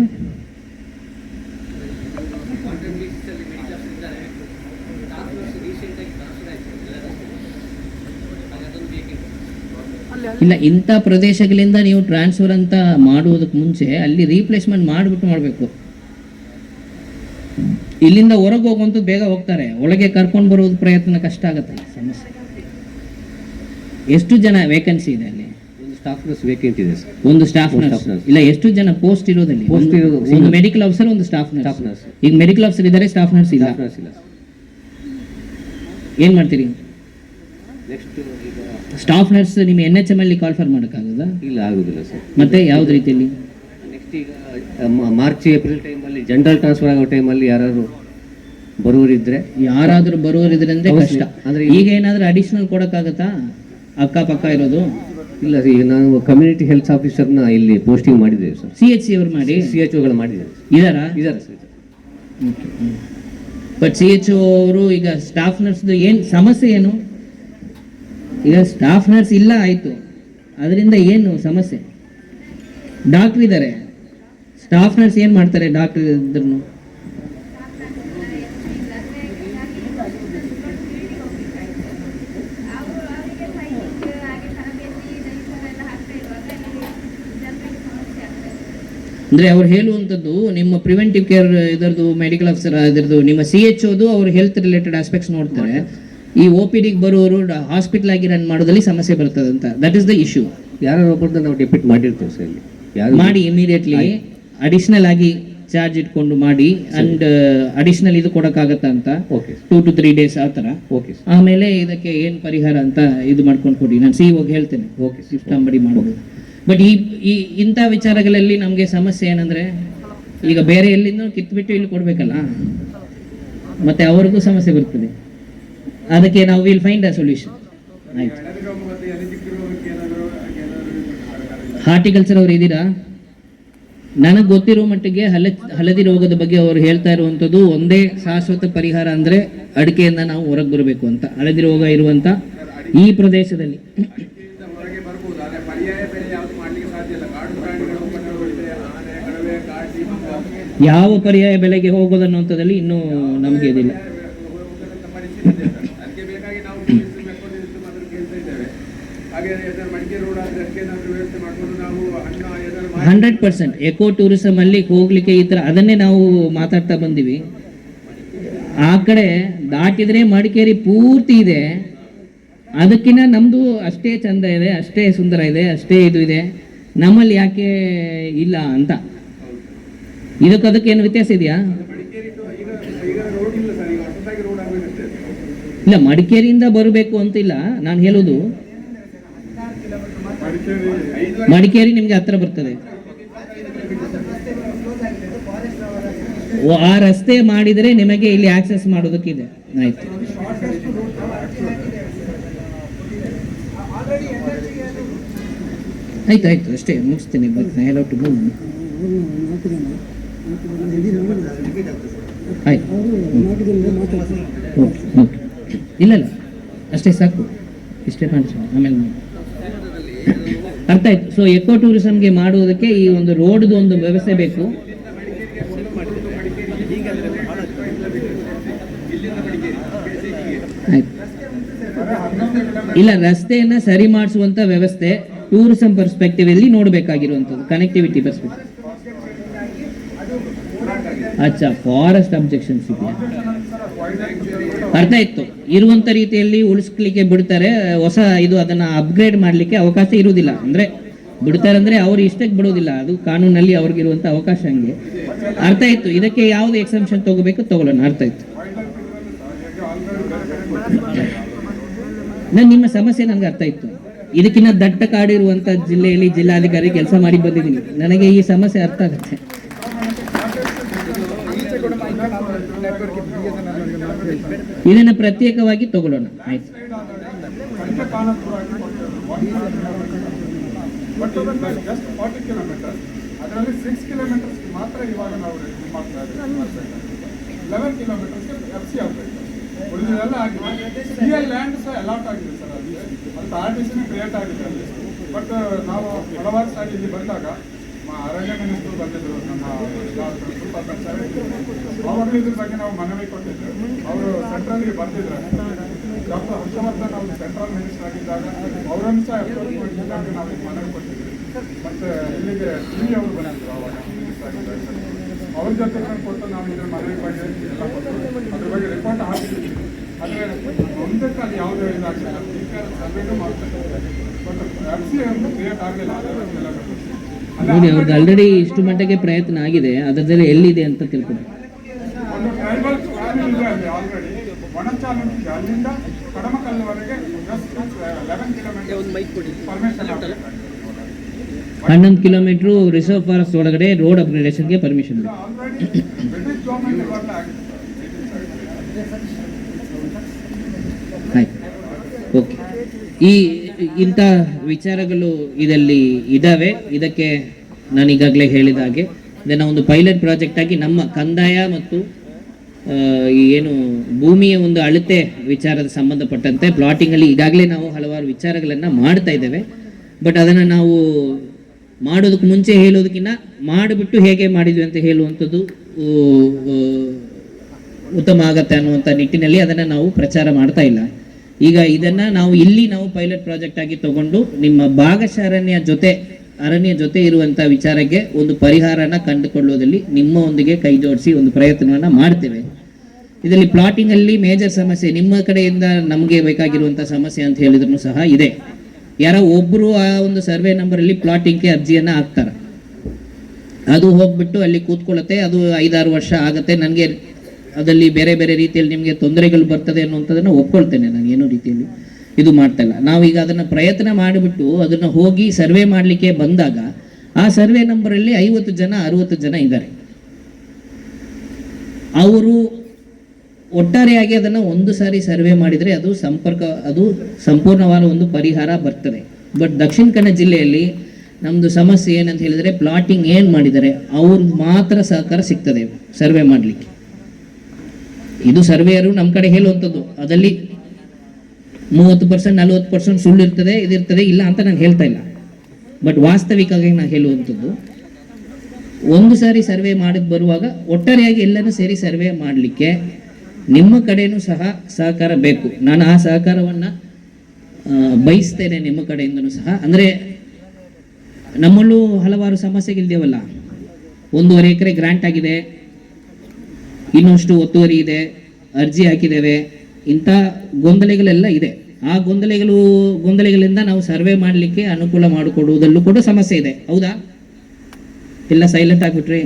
ಇಲ್ಲ ಇಂಥ ಪ್ರದೇಶಗಳಿಂದ ನೀವು ಟ್ರಾನ್ಸ್ಫರ್ ಅಂತ ಮಾಡುವುದಕ್ಕೆ ಮುಂಚೆ ಅಲ್ಲಿ ರೀಪ್ಲೇಸ್ಮೆಂಟ್ ಮಾಡಿಬಿಟ್ಟು ಮಾಡಬೇಕು. ಇಲ್ಲಿಂದ ಹೊರಗೆ ಹೋಗುವಂಥದ್ದು ಬೇಗ ಹೋಗ್ತಾರೆ. ಒಳಗೆ ಕರ್ಕೊಂಡು ಬರೋದು ಪ್ರಯತ್ನ ಕಷ್ಟ ಆಗುತ್ತೆ ಸಮಸ್ಯೆ. ಎಷ್ಟು ಜನ ವೇಕೆನ್ಸಿ ಇದೆ ಅಲ್ಲಿ? ಒಂದು ಸ್ಟಾಫ್ ನರ್ಸ್ ವೇಕೆಂಟ್ ಇದೆ ಸರ್ ಒಂದು ಸ್ಟಾಫ್ ನರ್ಸ್ ಇಲ್ಲ ಎಷ್ಟು ಜನ ಪೋಸ್ಟ್ ಇರೋದಲ್ಲಿ ಒಂದು- ಮೆಡಿಕಲ್ ಆಫೀಸರ್ ಒಂದು ಸ್ಟಾಫ್ ನರ್ಸ್ nurse. ಈಗ ಮೆಡಿಕಲ್ ಆಫೀಸರ್ ಇದ್ದಾರೆ ಸ್ಟಾಫ್ ನರ್ಸ್ ಇಲ್ಲ. ನರ್ಸ್ ಇಲ್ಲ ಏನ್ ಮಾಡ್ತೀರಿ? ನೆಕ್ಸ್ಟ್ ಸ್ಟಾಫ್ ನರ್ಸ್ ನಿಮ್ಮ ಎನ್ ಎಚ್ ಎಂ ಅಲ್ಲಿ ಕಾಲ್ ಫಾರ್ ಮಾಡೋಕ್ಕಾಗದ? ಇಲ್ಲ ಆಗುದಿಲ್ಲ ಸರ್. ಮತ್ತೆ ಯಾವ್ದು ರೀತಿಯಲ್ಲಿ? ನೆಕ್ಸ್ಟ್ ಈಗ ಮಾರ್ಚ್ ಏಪ್ರಿಲ್ ಟೈಮಲ್ಲಿ ಜನರಲ್ ಟ್ರಾನ್ಸ್ಫರ್ ಆಗೋ ಟೈಮಲ್ಲಿ ಯಾರಾದ್ರು ಬರುವರಿದ್ರೆ ಯಾರಾದರೂ ಬರುವರಿದ್ರೆ ಅಂದ್ರೆ ಕಷ್ಟ. ಅಂದ್ರೆ ಈಗ ಏನಾದ್ರೂ ಅಡಿಷನಲ್ ಕೊಡೋಕ್ಕಾಗತ್ತಾ? ಅಕ್ಕಪಕ್ಕ ಇರೋದು? ಇಲ್ಲ ಸರ್, ಈಗ ನಾವು ಕಮ್ಯುನಿಟಿ ಹೆಲ್ತ್ ಆಫೀಸರ್ನ ಇಲ್ಲಿ ಪೋಸ್ಟಿಂಗ್ ಮಾಡಿದ್ದೇವೆ ಸರ್. ಸಿ ಎಚ್ ಸಿ ಅವ್ರು ಮಾಡಿ? ಸಿ ಎಚ್ ಒಗಳು ಮಾಡಿದ್ದೇವೆ ಇದಾರಾ? ಇದಾರ ಸರ್ ಬಟ್ ಸಿ ಎಚ್ ಅವರು ಈಗ ಸ್ಟಾಫ್ ನರ್ಸ್ದು ಏನು ಸಮಸ್ಯೆ ಏನು? ಈಗ ಸ್ಟಾಫ್ ನರ್ಸ್ ಇಲ್ಲ, ಆಯ್ತು. ಅದರಿಂದ ಏನು ಸಮಸ್ಯೆ? ಡಾಕ್ಟ್ರ್ ಇದ್ದಾರೆ ಸ್ಟಾಫ್ ನರ್ಸ್ ಏನು ಮಾಡ್ತಾರೆ ಡಾಕ್ಟ್ರ್ ಇದ್ರೂ ಅಂದ್ರೆ ಅವ್ರು ಹೇಳುವಂಥದ್ದು, ನಿಮ್ಮ ಪ್ರಿವೆಂಟಿವ್ ಕೇರ್ ಇದರದು ಮೆಡಿಕಲ್ ಆಫೀಸರ್ ಇದರದು ನಿಮ್ಮ ಸಿ ಎಚ್ ಓದು ಅವ್ರ ಹೆಲ್ತ್ ರಿಲೇಟೆಡ್ ಆಸ್ಪೆಕ್ಟ್ಸ್ ನೋಡ್ತಾರೆ. ಈ ಒ ಪಿ ಡಿಗೆ ಬರೋರು ಹಾಸ್ಪಿಟಲ್ ಆಗಿ ರನ್ ಮಾಡೋದಲ್ಲಿ ಸಮಸ್ಯೆ ಬರ್ತದೆ ಅಂತ. ದಟ್ ಇಸ್ ದ ಇಶ್ಯೂ ಯಾರು ಒಬ್ಬರನ್ನ ನಾವು ಡೆಪಿಟ್ ಮಾಡಿರ್ತೀವಿ ಸರ್ ಇಲ್ಲಿ. ಯಾರು ಮಾಡಿ ಇಮಿಡಿಯೇಟ್ಲಿ ಅಡಿಷನಲ್ ಆಗಿ ಚಾರ್ಜ್ ಇಟ್ಕೊಂಡು ಮಾಡಿ ಅಂಡ್ ಅಡಿಷನಲ್ ಇದು ಕೊಡಕ್ಕಾಗತ್ತ ಅಂತ. Okay two to three days ಆ ಥರ. ಓಕೆ ಆಮೇಲೆ ಇದಕ್ಕೆ ಏನು ಪರಿಹಾರ ಅಂತ ಇದು ಮಾಡ್ಕೊಂಡು ಕೊಡಿ. ನಾನು ಸಿ ಹೋಗಿ ಹೇಳ್ತೇನೆ. ಓಕೆ ಇಷ್ಟಂಬಡಿ ಮಾಡೋದು ಬಟ್ ಈ ಈ ಇಂಥ ವಿಚಾರಗಳಲ್ಲಿ ನಮಗೆ ಸಮಸ್ಯೆ ಏನಂದ್ರೆ ಈಗ ಬೇರೆ ಎಲ್ಲಿಂದ ಕಿತ್ಬಿಟ್ಟು ಇಲ್ಲಿ ಕೊಡಬೇಕಲ್ಲ. ಮತ್ತೆ ಅವ್ರಿಗೂ ಸಮಸ್ಯೆ ಬರ್ತದೆ. ಅದಕ್ಕೆ ನಾವು ವಿಲ್ ಫೈಂಡ್ ಅ ಸೊಲ್ಯೂಷನ್ ಆಯ್ತು. ಹಾರ್ಟಿಕಲ್ಚರ್ ಅವರು ಇದ್ದೀರಾ? ನನಗೆ ಗೊತ್ತಿರೋ ಮಟ್ಟಿಗೆ ಹಲ ಹಳದಿ ರೋಗದ ಬಗ್ಗೆ ಅವರು ಹೇಳ್ತಾ ಇರುವಂಥದ್ದು ಒಂದೇ ಶಾಶ್ವತ ಪರಿಹಾರ ಅಂದರೆ ಅಡಿಕೆಯಿಂದ ನಾವು ಹೊರಗೆ ಬರಬೇಕು ಅಂತ, ಹಳದಿ ರೋಗ ಇರುವಂಥ ಈ ಪ್ರದೇಶದಲ್ಲಿ. ಯಾವ ಪರ್ಯಾಯ ಬೆಳೆಗೆ ಹೋಗೋದನ್ನುವಂಥದ್ದಲ್ಲಿ ಇನ್ನೂ ನಮಗೆ ಇದಿಲ್ಲ. Hundred percent. ಎಕೋ ಟೂರಿಸಮ್ ಅಲ್ಲಿ ಹೋಗ್ಲಿಕ್ಕೆ ಈ ತರ ಅದನ್ನೇ ನಾವು ಮಾತಾಡ್ತಾ ಬಂದಿವಿ. ಆ ಕಡೆ ದಾಟಿದ್ರೆ ಮಡಿಕೇರಿ ಪೂರ್ತಿ ಇದೆ. ಅದಕ್ಕಿಂತ ನಮ್ದು ಅಷ್ಟೇ ಚಂದ ಇದೆ, ಅಷ್ಟೇ ಸುಂದರ ಇದೆ, ಅಷ್ಟೇ ಇದು ಇದೆ. ನಮ್ಮಲ್ಲಿ ಯಾಕೆ ಇಲ್ಲ ಅಂತ. ಇದಕ್ಕೆ ಅದಕ್ಕೆ ಏನು ವ್ಯತ್ಯಾಸ ಇದೆಯಾ? ಇಲ್ಲ, ಮಡಿಕೇರಿಯಿಂದ ಬರಬೇಕು ಅಂತಿಲ್ಲ ನಾನು ಹೇಳೋದು ಮಡಿಕೇರಿ ನಿಮ್ಗೆ ಹತ್ರ ಬರ್ತದೆ. ಆ ರಸ್ತೆ ಮಾಡಿದರೆ ನಿಮಗೆ ಇಲ್ಲಿ ಆಕ್ಸೆಸ್ ಮಾಡೋದಕ್ಕಿದೆ. ಆಯ್ತು. ಆಯ್ತು ಆಯ್ತು, ಅಷ್ಟೇ, ಮುಗಿಸ್ತೇನೆ ಟು ಮೂವ್ ಆಯ್ತು. ಓಕೆ ಓಕೆ ಇಲ್ಲ ಅಷ್ಟೇ ಸಾಕು. ಇಷ್ಟೇ ಕಾಣಿಸೋಣ ಆಮೇಲೆ. ಅರ್ಥ ಆಯ್ತು. ಸೊ ಎಕೋ ಟೂರಿಸಂಗೆ ಮಾಡುವುದಕ್ಕೆ ಈ ಒಂದು ರೋಡ್ದು ಒಂದು ವ್ಯವಸ್ಥೆ ಬೇಕು. ಇಲ್ಲ, ರಸ್ತೆಯನ್ನ ಸರಿ ಮಾಡಿಸುವಂತ ವ್ಯವಸ್ಥೆ ಟೂರಿಸಂ ಪರ್ಸ್ಪೆಕ್ಟಿವ್ ಅಲ್ಲಿ ನೋಡಬೇಕಾಗಿರುವಂತದ್ದು ಕನೆಕ್ಟಿವಿಟಿ ಪರ್ಸ್ಪೆಕ್ಟಿವ್ ಅಚ್ಚಾ ಫಾರೆಸ್ಟ್ ಅಬ್ಜೆಕ್ಷನ್ಸ್ ಇದೆಯಾ? ಅರ್ಥ ಇತ್ತು. ಇರುವಂತ ರೀತಿಯಲ್ಲಿ ಉಳಿಸ್ಲಿಕ್ಕೆ ಬಿಡ್ತಾರೆ, ಹೊಸ ಇದು ಅದನ್ನ ಅಪ್ಗ್ರೇಡ್ ಮಾಡ್ಲಿಕ್ಕೆ ಅವಕಾಶ ಇರುವುದಿಲ್ಲ. ಅಂದ್ರೆ ಬಿಡ್ತಾರೆ ಅಂದ್ರೆ ಅವ್ರು ಇಷ್ಟಕ್ಕೆ ಬಿಡೋದಿಲ್ಲ ಅದು ಕಾನೂನಲ್ಲಿ ಅವ್ರಿಗಿರುವಂತ ಅವಕಾಶ ಹಂಗೆ. ಅರ್ಥ ಇತ್ತು. ಇದಕ್ಕೆ ಯಾವ್ದು ಎಕ್ಸಂಪ್ಷನ್ ತಗೋಬೇಕು ತಗೊಳ್ಳೋಣ. ಅರ್ಥ ಇತ್ತು. ನಾನು ನಿಮ್ಮ ಸಮಸ್ಯೆ ನನಗೆ ಅರ್ಥ ಇತ್ತು. ಇದಕ್ಕಿಂತ ದಟ್ಟ ಕಾಡಿರುವಂತ ಜಿಲ್ಲೆಯಲ್ಲಿ ಜಿಲ್ಲಾಧಿಕಾರಿ ಕೆಲಸ ಮಾಡಿ ಬಂದಿದ್ದೀನಿ. ನನಗೆ ಈ ಸಮಸ್ಯೆ ಅರ್ಥ ಆಗುತ್ತೆ. ಇದನ್ನ ಪ್ರತ್ಯೇಕವಾಗಿ ತಗೊಳ್ಳೋಣ. ಆಯ್ತು. ಅದರಲ್ಲಿ ಸಿಕ್ಸ್ ಕಿಲೋಮೀಟರ್ಸ್ ಮಾತ್ರ ಇವಾಗ ನಾವು ಮಾಡ್ತಾ ಇದ್ದೀವಿ ಎಫ್ ಸಿ ಆಗಬೇಕು ಆಗಿದೆ ಸರ್ ಅಲ್ಲಿ ಕ್ರಿಯೇಟ್ ಆಗಿದೆ ಬಟ್ ನಾವು ಹಲವಾರು ಸಾರಿ ಇಲ್ಲಿ ಬಂದಾಗ ಅರಣ್ಯ ಮಿನಿಸ್ಟರ್ ಬಂದಿದ್ರು, ನಮ್ಮ ಸೂಪರ್ ಸರ್ ಅವಾಗಲೂ ಇದ್ರ ಬಗ್ಗೆ ನಾವು ಮನವಿ ಕೊಟ್ಟಿದ್ರು ಅವರು ಸೆಂಟ್ರಲ್ಗೆ ಬಂದಿದ್ರು. ಡಾಕ್ಟರ್ ಹರ್ಷವರ್ಧನ್ ಅವರು ಸೆಂಟ್ರಲ್ ಮಿನಿಸ್ಟರ್ ಆಗಿದ್ದಾಗ ಅವರನ್ನು ಸಹ ಮಾಡಿದಾಗ ನಾವು ಮನವಿ ಕೊಟ್ಟಿದ್ವಿ. ಮತ್ತೆ ಇಲ್ಲಿಗೆ ಟಿ ಅವರು ಬಂದಿದ್ರು ಅವಾಗ ಅವ್ರ ಜೊತೆ ಕೊಟ್ಟು ನಾವು ಇದ್ರ ಮನವಿ ಬಗ್ಗೆ ಎಲ್ಲ ಕೊಟ್ಟು ಅದ್ರ ಬಗ್ಗೆ ರಿಪೋರ್ಟ್ ಹಾಕಿದ್ವಿ. ಆದರೆ ಒಂದಕ್ಕೆ ಅದು ಯಾವುದೇ ಇದಾಗಲಿಲ್ಲ. ಸರ್ವೇನೂ ಮಾಡ್ತಾರೆ ಬಟ್ ಅರ್ಜಿ ಒಂದು ಕ್ರಿಯೇಟ್ ಆಗಲಿಲ್ಲ. ಅದೆಲ್ಲ ನೋಡಿ ಅವ್ರದ್ದು ಆಲ್ರೆಡಿ ಇಷ್ಟು ಮಟ್ಟಿಗೆ ಪ್ರಯತ್ನ ಆಗಿದೆ ಅದರಲ್ಲಿ ಎಲ್ಲಿದೆ ಅಂತ ತಿಳ್ಕೊಂಡು. ಹನ್ನೊಂದು ಕಿಲೋಮೀಟರ್ ರಿಸರ್ವ್ ಫಾರೆಸ್ಟ್ ಒಳಗಡೆ ರೋಡ್ ಅಪ್ಗ್ರೇಡೇಷನ್ಗೆ ಪರ್ಮಿಷನ್ ಇದೆ ಆಯ್ತು. ಓಕೆ ಈ ಇಂಥ ವಿಚಾರಗಳು ಇದರಲ್ಲಿ ಇದ್ದಾವೆ ಇದಕ್ಕೆ ನಾನು ಈಗಾಗಲೇ ಹೇಳಿದ ಹಾಗೆ, ಇದನ್ನು ಒಂದು ಪೈಲಟ್ ಪ್ರಾಜೆಕ್ಟ್ ಆಗಿ ನಮ್ಮ ಕಂದಾಯ ಮತ್ತು ಏನು ಭೂಮಿಯ ಒಂದು ಅಳತೆ ವಿಚಾರದ ಸಂಬಂಧಪಟ್ಟಂತೆ ಪ್ಲಾಟಿಂಗಲ್ಲಿ ಈಗಾಗಲೇ ನಾವು ಹಲವಾರು ವಿಚಾರಗಳನ್ನು ಮಾಡ್ತಾ ಇದ್ದೇವೆ. ಬಟ್ ಅದನ್ನು ನಾವು ಮಾಡೋದಕ್ಕೆ ಮುಂಚೆ ಹೇಳೋದಕ್ಕಿಂತ ಮಾಡಿಬಿಟ್ಟು ಹೇಗೆ ಮಾಡಿದ್ವಿ ಅಂತ ಹೇಳುವಂಥದ್ದು ಉತ್ತಮ ಆಗತ್ತೆ ಅನ್ನುವಂಥ ನಿಟ್ಟಿನಲ್ಲಿ ಅದನ್ನು ನಾವು ಪ್ರಚಾರ ಮಾಡ್ತಾ ಇಲ್ಲ. ಈಗ ಇದನ್ನ ನಾವು ಇಲ್ಲಿ ನಾವು ಪೈಲಟ್ ಪ್ರಾಜೆಕ್ಟ್ ಆಗಿ ತಗೊಂಡು ನಿಮ್ಮ ಭಾಗಶಾರಣ್ಯ ಜೊತೆ, ಅರಣ್ಯ ಜೊತೆ ಇರುವಂತ ವಿಚಾರಕ್ಕೆ ಒಂದು ಪರಿಹಾರನ ಕಂಡುಕೊಳ್ಳುವುದರಲ್ಲಿ ನಿಮ್ಮೊಂದಿಗೆ ಕೈ ಜೋಡಿಸಿ ಒಂದು ಪ್ರಯತ್ನವನ್ನ ಮಾಡ್ತೇವೆ. ಇದರಲ್ಲಿ ಪ್ಲಾಟಿಂಗ್ ಅಲ್ಲಿ ಮೇಜರ್ ಸಮಸ್ಯೆ, ನಿಮ್ಮ ಕಡೆಯಿಂದ ನಮಗೆ ಬೇಕಾಗಿರುವಂತ ಸಮಸ್ಯೆ ಅಂತ ಹೇಳಿದ್ರು ಸಹ ಇದೆ. ಯಾರೋ ಒಬ್ಬರು ಆ ಒಂದು ಸರ್ವೆ ನಂಬರ್ ಅಲ್ಲಿ ಪ್ಲಾಟಿಂಗ್ಗೆ ಅರ್ಜಿಯನ್ನ ಹಾಕ್ತಾರೆ. ಅದು ಹೋಗ್ಬಿಟ್ಟು ಅಲ್ಲಿ ಕೂತ್ಕೊಳ್ಳುತ್ತೆ, ಅದು ಐದಾರು ವರ್ಷ ಆಗುತ್ತೆ, ನನಗೆ ಅದರಲ್ಲಿ ಬೇರೆ ಬೇರೆ ರೀತಿಯಲ್ಲಿ ನಿಮಗೆ ತೊಂದರೆಗಳು ಬರ್ತದೆ ಅನ್ನುವಂಥದ್ದನ್ನು ಒಪ್ಕೊಳ್ತೇನೆ ನಾನು ಏನೋ ರೀತಿಯಲ್ಲಿ. ಇದು ಮಾಡ್ತಾ ಇಲ್ಲ. ನಾವೀಗ ಅದನ್ನು ಪ್ರಯತ್ನ ಮಾಡಿಬಿಟ್ಟು ಅದನ್ನು ಹೋಗಿ ಸರ್ವೆ ಮಾಡಲಿಕ್ಕೆ ಬಂದಾಗ ಆ ಸರ್ವೆ ನಂಬರಲ್ಲಿ ಐವತ್ತು ಜನ, ಅರುವತ್ತು ಜನ ಇದ್ದಾರೆ. ಅವರು ಒಟ್ಟಾರೆಯಾಗಿ ಅದನ್ನು ಒಂದು ಸಾರಿ ಸರ್ವೆ ಮಾಡಿದರೆ ಅದು ಸಂಪರ್ಕ, ಅದು ಸಂಪೂರ್ಣವಾದ ಒಂದು ಪರಿಹಾರ ಬರ್ತದೆ. ಬಟ್ ದಕ್ಷಿಣ ಕನ್ನಡ ಜಿಲ್ಲೆಯಲ್ಲಿ ನಮ್ಮದು ಸಮಸ್ಯೆ ಏನಂತ ಹೇಳಿದರೆ ಪ್ಲಾಟಿಂಗ್ ಏನು ಮಾಡಿದ್ದಾರೆ ಅವ್ರಿಗೆ ಮಾತ್ರ ಸಹಕಾರ ಸಿಗ್ತದೆ ಸರ್ವೆ ಮಾಡಲಿಕ್ಕೆ. ಇದು ಸರ್ವೇಯರು ನಮ್ಮ ಕಡೆ ಹೇಳುವಂಥದ್ದು. ಅದರಲ್ಲಿ ಮೂವತ್ತು ಪರ್ಸೆಂಟ್, ನಲ್ವತ್ತು ಪರ್ಸೆಂಟ್ ಸುಳ್ಳು ಇರ್ತದೆ, ಇದಿರ್ತದೆ, ಇಲ್ಲ ಅಂತ ನಾನು ಹೇಳ್ತಾ ಇಲ್ಲ. ಬಟ್ ವಾಸ್ತವಿಕವಾಗಿ ನಾನು ಹೇಳುವಂಥದ್ದು, ಒಂದು ಸಾರಿ ಸರ್ವೆ ಮಾಡಿದ್ ಬರುವಾಗ ಒಟ್ಟಾರೆಯಾಗಿ ಎಲ್ಲರೂ ಸೇರಿ ಸರ್ವೆ ಮಾಡಲಿಕ್ಕೆ ನಿಮ್ಮ ಕಡೆಯೂ ಸಹ ಸಹಕಾರ ಬೇಕು. ನಾನು ಆ ಸಹಕಾರವನ್ನು ಬಯಸ್ತೇನೆ ನಿಮ್ಮ ಕಡೆಯಿಂದನೂ ಸಹ. ಅಂದರೆ ನಮ್ಮಲ್ಲೂ ಹಲವಾರು ಸಮಸ್ಯೆಗಳಿದ್ದೇವಲ್ಲ. ಒಂದೂವರೆ ಎಕರೆ ಗ್ರಾಂಟ್ ಆಗಿದೆ. ಇನ್ನಷ್ಟು ಒತ್ತುವರಿ ಇದೆ, ಅರ್ಜಿ ಹಾಕಿದ್ದೇವೆ, ಇಂಥ ಗೊಂದಲಗಳೆಲ್ಲ ಇದೆ. ಆ ಗೊಂದಲಗಳು, ಗೊಂದಲಗಳಿಂದ ನಾವು ಸರ್ವೆ ಮಾಡಲಿಕ್ಕೆ ಅನುಕೂಲ ಮಾಡಿಕೊಡುವುದಲ್ಲೂ ಕೂಡ ಸಮಸ್ಯೆ ಇದೆ. ಹೌದಾ? ಇಲ್ಲ ಸೈಲೆಂಟ್ ಆಗಿಬಿಟ್ರಿ.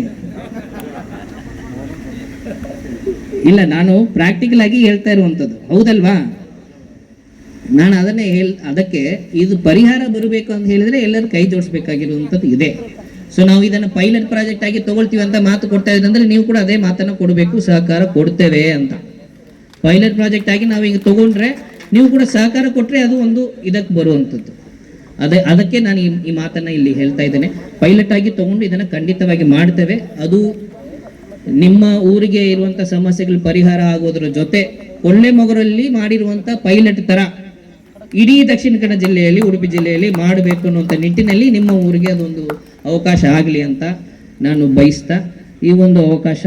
ಇಲ್ಲ, ನಾನು ಪ್ರಾಕ್ಟಿಕಲ್ ಆಗಿ ಹೇಳ್ತಾ ಇರುವಂಥದ್ದು. ಹೌದಲ್ವಾ? ನಾನು ಅದನ್ನೇ ಹೇಳ್, ಅದಕ್ಕೆ ಇದು ಪರಿಹಾರ ಬರಬೇಕು ಅಂತ ಹೇಳಿದ್ರೆ ಎಲ್ಲರೂ ಕೈ ಜೋಡಿಸ್ಬೇಕಾಗಿರುವಂಥದ್ದು ಇದೆ. ಸೊ ನಾವು ಇದನ್ನು ಪೈಲಟ್ ಪ್ರಾಜೆಕ್ಟ್ ಆಗಿ ತಗೊಳ್ತೀವಿ ಅಂತ ಮಾತು ಕೊಡ್ತಾ ಇದ್ರೆ ಅಂದ್ರೆ ನೀವು ಕೂಡ ಅದೇ ಮಾತನ್ನು ಕೊಡಬೇಕು, ಸಹಕಾರ ಕೊಡ್ತೇವೆ ಅಂತ. ಪೈಲಟ್ ಪ್ರಾಜೆಕ್ಟ್ ಆಗಿ ನಾವು ಈಗ ತಗೊಂಡ್ರೆ ನೀವು ಕೂಡ ಸಹಕಾರ ಕೊಟ್ಟರೆ ಅದು ಒಂದು ಇದಕ್ಕೆ ಬರುವಂಥದ್ದು. ಅದೇ, ಅದಕ್ಕೆ ನಾನು ಈ ಈ ಮಾತನ್ನು ಇಲ್ಲಿ ಹೇಳ್ತಾ ಇದ್ದೇನೆ. ಪೈಲಟ್ ಆಗಿ ತಗೊಂಡು ಇದನ್ನು ಖಂಡಿತವಾಗಿ ಮಾಡ್ತೇವೆ. ಅದು ನಿಮ್ಮ ಊರಿಗೆ ಇರುವಂಥ ಸಮಸ್ಯೆಗಳು ಪರಿಹಾರ ಆಗೋದ್ರ ಜೊತೆ ಕೊಳ್ಳೆ ಮೊಗರಲ್ಲಿ ಮಾಡಿರುವಂಥ ಪೈಲಟ್ ಥರ ಇಡೀ ದಕ್ಷಿಣ ಕನ್ನಡ ಜಿಲ್ಲೆಯಲ್ಲಿ, ಉಡುಪಿ ಜಿಲ್ಲೆಯಲ್ಲಿ ಮಾಡಬೇಕು ಅನ್ನುವಂಥ ನಿಟ್ಟಿನಲ್ಲಿ ನಿಮ್ಮ ಊರಿಗೆ ಅದೊಂದು ಅವಕಾಶ ಆಗಲಿ ಅಂತ ನಾನು ಬಯಸ್ತಾ, ಈ ಒಂದು ಅವಕಾಶ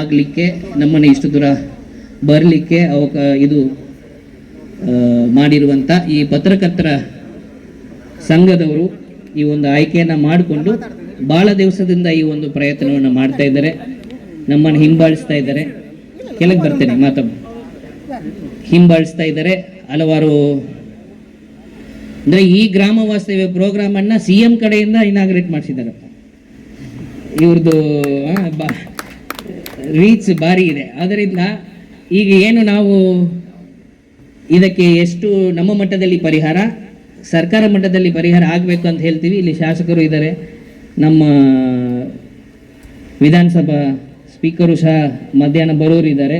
ಆಗಲಿಕ್ಕೆ ನಮ್ಮನ್ನು ಇಷ್ಟು ದೂರ ಬರಲಿಕ್ಕೆ ಅವಕ, ಇದು ಮಾಡಿರುವಂಥ ಈ ಪತ್ರಕರ್ತರ ಸಂಘದವರು ಈ ಒಂದು ಆಯ್ಕೆಯನ್ನು ಮಾಡಿಕೊಂಡು ಭಾಳ ದಿವಸದಿಂದ ಈ ಒಂದು ಪ್ರಯತ್ನವನ್ನು ಮಾಡ್ತಾ ಇದ್ದಾರೆ. ನಮ್ಮನ್ನು ಹಿಂಬಾಲಿಸ್ತಾ ಇದ್ದಾರೆ. ಕೆಳಗೆ ಬರ್ತೇನೆ ಮಾತಮ್ಮ ಹಿಂಬಾಲಿಸ್ತಾ ಇದ್ದಾರೆ. ಹಲವಾರು ಅಂದರೆ ಈ ಗ್ರಾಮ ವಾಸ್ತವ್ಯ ಪ್ರೋಗ್ರಾಮನ್ನು ಸಿ ಎಂ ಕಡೆಯಿಂದ ಇನಾಗ್ರೇಟ್ ಮಾಡಿಸಿದ್ದಾರಪ್ಪ ಇವ್ರದ್ದು ರೀಚ್ ಭಾರಿ ಇದೆ. ಆದ್ದರಿಂದ ಈಗ ಏನು ನಾವು ಇದಕ್ಕೆ ಎಷ್ಟು ನಮ್ಮ ಮಟ್ಟದಲ್ಲಿ ಪರಿಹಾರ, ಸರ್ಕಾರ ಮಟ್ಟದಲ್ಲಿ ಪರಿಹಾರ ಆಗಬೇಕು ಅಂತ ಹೇಳ್ತೀವಿ. ಇಲ್ಲಿ ಶಾಸಕರು ಇದ್ದಾರೆ. ನಮ್ಮ ವಿಧಾನಸಭಾ ಸ್ಪೀಕರು ಸಹ ಮಧ್ಯಾಹ್ನ ಬರೋರು ಇದ್ದಾರೆ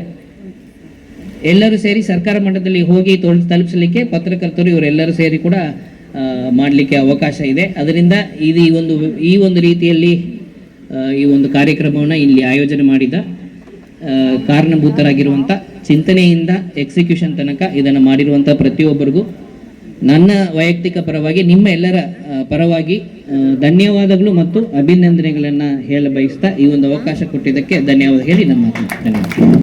ಎಲ್ಲರೂ ಸೇರಿ ಸರ್ಕಾರ ಮಟ್ಟದಲ್ಲಿ ಹೋಗಿ ತೊಲ್ ತಲುಪಿಸಲಿಕ್ಕೆ ಪತ್ರಕರ್ತರು ಇವರೆಲ್ಲರೂ ಸೇರಿ ಕೂಡ ಮಾಡಲಿಕ್ಕೆ ಅವಕಾಶ ಇದೆ. ಅದರಿಂದ ಇದು ಈ ಒಂದು ಈ ಒಂದು ರೀತಿಯಲ್ಲಿ ಈ ಒಂದು ಕಾರ್ಯಕ್ರಮವನ್ನು ಇಲ್ಲಿ ಆಯೋಜನೆ ಮಾಡಿದ ಕಾರಣಭೂತರಾಗಿರುವಂಥ ಚಿಂತನೆಯಿಂದ ಎಕ್ಸಿಕ್ಯೂಷನ್ ತನಕ ಇದನ್ನು ಮಾಡಿರುವಂಥ ಪ್ರತಿಯೊಬ್ಬರಿಗೂ ನನ್ನ ವೈಯಕ್ತಿಕ ಪರವಾಗಿ ನಿಮ್ಮ ಎಲ್ಲರ ಪರವಾಗಿ ಧನ್ಯವಾದಗಳು ಮತ್ತು ಅಭಿನಂದನೆಗಳನ್ನು ಹೇಳ ಬಯಸ್ತಾ ಈ ಒಂದು ಅವಕಾಶ ಕೊಟ್ಟಿದ್ದಕ್ಕೆ ಧನ್ಯವಾದ ಹೇಳಿ ನಮ್ಮ ಧನ್ಯವಾದ.